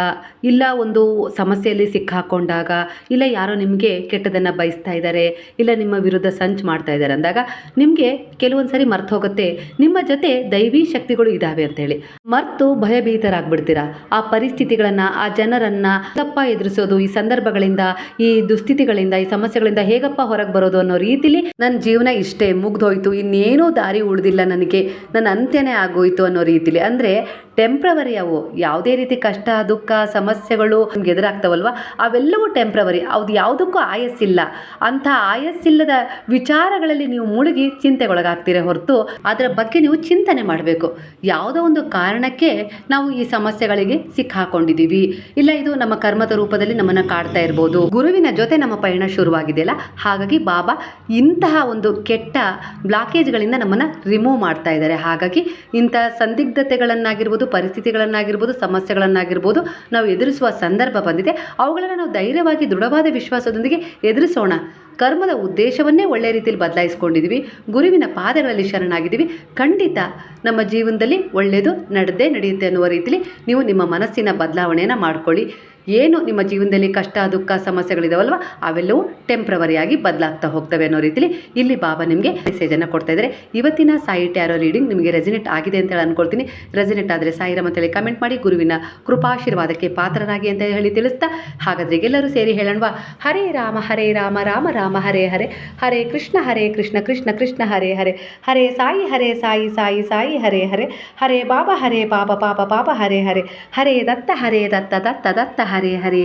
ಇಲ್ಲ ಒಂದು ಸಮಸ್ಯೆಯಲ್ಲಿ ಸಿಕ್ಕಾಕೊಂಡಾಗ, ಇಲ್ಲ ಯಾರೋ ನಿಮಗೆ ಕೆಟ್ಟದನ್ನು ಬಯಸ್ತಾ ಇದ್ದಾರೆ, ಇಲ್ಲ ನಿಮ್ಮ ವಿರುದ್ಧ ಸಂಚ್ ಮಾಡ್ತಾ ಇದ್ದಾರೆ ಅಂದಾಗ, ನಿಮಗೆ ಕೆಲವೊಂದು ಸರಿ ಮರ್ತು ಹೋಗುತ್ತೆ. ನಿಮ್ಮ ಜೊತೆ ದೈವಿ ಶಕ್ತಿಗಳು ಇದ್ದಾವೆ ಅಂತೇಳಿ. ಮರ್ತು ಭಯಭೀತರಾಗ್ಬಿಡ್ತೀರಾ? ಆ ಪರಿಸ್ಥಿತಿಗಳನ್ನು, ಆ ಜನರನ್ನು ತಪ್ಪ ಎದುರಿಸೋದು, ಈ ಸಂದರ್ಭಗಳಿಂದ, ಈ ದುಸ್ಥಿತಿಗಳಿಂದ, ಈ ಸಮಸ್ಯೆಗಳಿಂದ ಹೇಗಪ್ಪ ಹೊರಗೆ ಬರೋದು ಅನ್ನೋ ರೀತಿಲಿ ನನ್ನ ಜೀವನ ಇಷ್ಟೇ ಮುಗ್ದೋಯ್ತು. ಇನ್ನೇನೂ ದಾರಿ ಉಳಿದಿಲ್ಲ ನನಗೆ. ನನ್ನ ಅಂತ್ಯನೇ ಆಗೋಯ್ತು ಅನ್ನೋ ರೀತಿಲಿ. ಅಂದರೆ ಟೆಂಪ್ರವರಿ ಅವು ಯಾವುದೇ ರೀತಿ ಕಷ್ಟ, ದುಃಖ ಸಮಸ್ಯೆಗಳು ನಮ್ಗೆ ಎದುರಾಗ್ತಾವಲ್ವ? ಅವೆಲ್ಲವೂ ಟೆಂಪ್ರವರಿ ಅದು ಯಾವುದಕ್ಕೂ ಆಯಸ್ಸಿಲ್ಲ. ಅಂಥ ಆಯಸ್ಸಿಲ್ಲದ ವಿಚಾರಗಳಲ್ಲಿ ನೀವು ಮುಳುಗಿ ಚಿಂತೆಗೊಳಗಾಗ್ತೀರ ಹೊರತು ಅದರ ಬಗ್ಗೆ ನೀವು ಚಿಂತನೆ ಮಾಡಬೇಕು. ಯಾವುದೋ ಒಂದು ಕಾರಣಕ್ಕೆ ನಾವು ಈ ಸಮಸ್ಯೆಗಳಿಗೆ ಸಿಕ್ಕಾಕೊಂಡಿದ್ದೀವಿ. ಇಲ್ಲ, ಇದು ನಮ್ಮ ಕರ್ಮದ ರೂಪದಲ್ಲಿ ನಮ್ಮನ್ನು ಕಾಡ್ತಾ ಇರ್ಬೋದು. ಗುರುವಿನ ಜೊತೆ ನಮ್ಮ ಪಯಣ ಶುರುವಾಗಿದೆಯಲ್ಲ? ಹಾಗಾಗಿ ಬಾಬಾ ಇಂತಹ ಒಂದು ಕೆಟ್ಟ ಬ್ಲಾಕೇಜ್ಗಳಿಂದ ನಮ್ಮನ್ನು ರಿಮೂವ್ ಮಾಡ್ತಾ ಇದ್ದಾರೆ. ಹಾಗಾಗಿ ಇಂಥ ಸಂದಿಗ್ಧತೆಗಳನ್ನಾಗಿರ್ಬೋದು, ಪರಿಸ್ಥಿತಿಗಳನ್ನಾಗಿರ್ಬೋದು, ಸಮಸ್ಯೆಗಳನ್ನಾಗಿರ್ಬೋದು, ನಾವು ಎದುರಿಸುವ ಸಂದರ್ಭ ಬಂದಿದೆ. ಅವುಗಳನ್ನು ನಾವು ಧೈರ್ಯವಾಗಿ, ದೃಢವಾದ ವಿಶ್ವಾಸದೊಂದಿಗೆ ಎದುರಿಸೋಣ. ಕರ್ಮದ ಉದ್ದೇಶವನ್ನೇ ಒಳ್ಳೆಯ ರೀತಿಯಲ್ಲಿ ಬದಲಾಯಿಸ್ಕೊಂಡಿದ್ದೀವಿ. ಗುರುವಿನ ಪಾದಗಳಲ್ಲಿ ಶರಣಾಗಿದ್ದೀವಿ. ಖಂಡಿತ ನಮ್ಮ ಜೀವನದಲ್ಲಿ ಒಳ್ಳೆಯದು, ನಡೆದೇ ನಡೆಯುತ್ತೆ ಅನ್ನುವ ರೀತಿಯಲ್ಲಿ ನೀವು ನಿಮ್ಮ ಮನಸ್ಸಿನ ಬದಲಾವಣೆಯನ್ನು ಮಾಡ್ಕೊಳ್ಳಿ. ಏನು ನಿಮ್ಮ ಜೀವನದಲ್ಲಿ ಕಷ್ಟ, ದುಃಖ, ಸಮಸ್ಯೆಗಳಿದಾವಲ್ವ? ಅವೆಲ್ಲವೂ ಟೆಂಪ್ರವರಿಯಾಗಿ ಬದಲಾಗ್ತಾ ಹೋಗ್ತವೆ ಅನ್ನೋ ರೀತಿಲಿ ಇಲ್ಲಿ ಬಾಬಾ ನಿಮಗೆ ಮೆಸೇಜನ್ನು ಕೊಡ್ತಾ ಇದ್ದಾರೆ. ಇವತ್ತಿನ ಸಾಯಿ ಟ್ಯಾರೋ ರೀಡಿಂಗ್ ನಿಮಗೆ ರೆಸಿನೆಟ್ ಆಗಿದೆ ಅಂತ ಹೇಳಿ ಅನ್ಕೊಳ್ತೀನಿ. ರೆಸಿನೆಟ್ ಆದರೆ ಸಾಯಿರಮ್ ಅಂತೇಳಿ ಕಮೆಂಟ್ ಮಾಡಿ, ಗುರುವಿನ ಕೃಪಾಶೀರ್ವಾದಕ್ಕೆ ಪಾತ್ರರಾಗಿ ಅಂತ ಹೇಳಿ ತಿಳಿಸ್ತಾ. ಹಾಗಾದರೆ ಎಲ್ಲರೂ ಸೇರಿ ಹೇಳೋಣವಾ? ಹರೇ ರಾಮ ಹರೇ ರಾಮ ರಾಮ ರಾಮ, ಹರೇ ಹರೇ. ಹರೇ ಕೃಷ್ಣ ಹರೇ ಕೃಷ್ಣ ಕೃಷ್ಣ ಕೃಷ್ಣ, ಹರೇ ಹರೇ. ಹರೇ ಸಾಯಿ ಹರೇ ಸಾಯಿ ಸಾಯಿ ಸಾಯಿ, ಹರೇ ಹರೇ. ಹರೇ ಬಾಬಾ ಹರೇ ಬಾಬಾ ಪಾಪ ಪಾಪ ಹರೇ ಹರೇ. ಹರೇ ದತ್ತ ಹರೇ ದತ್ತ ದತ್ತ ದತ್ತ ಹರೇ ಹರೇ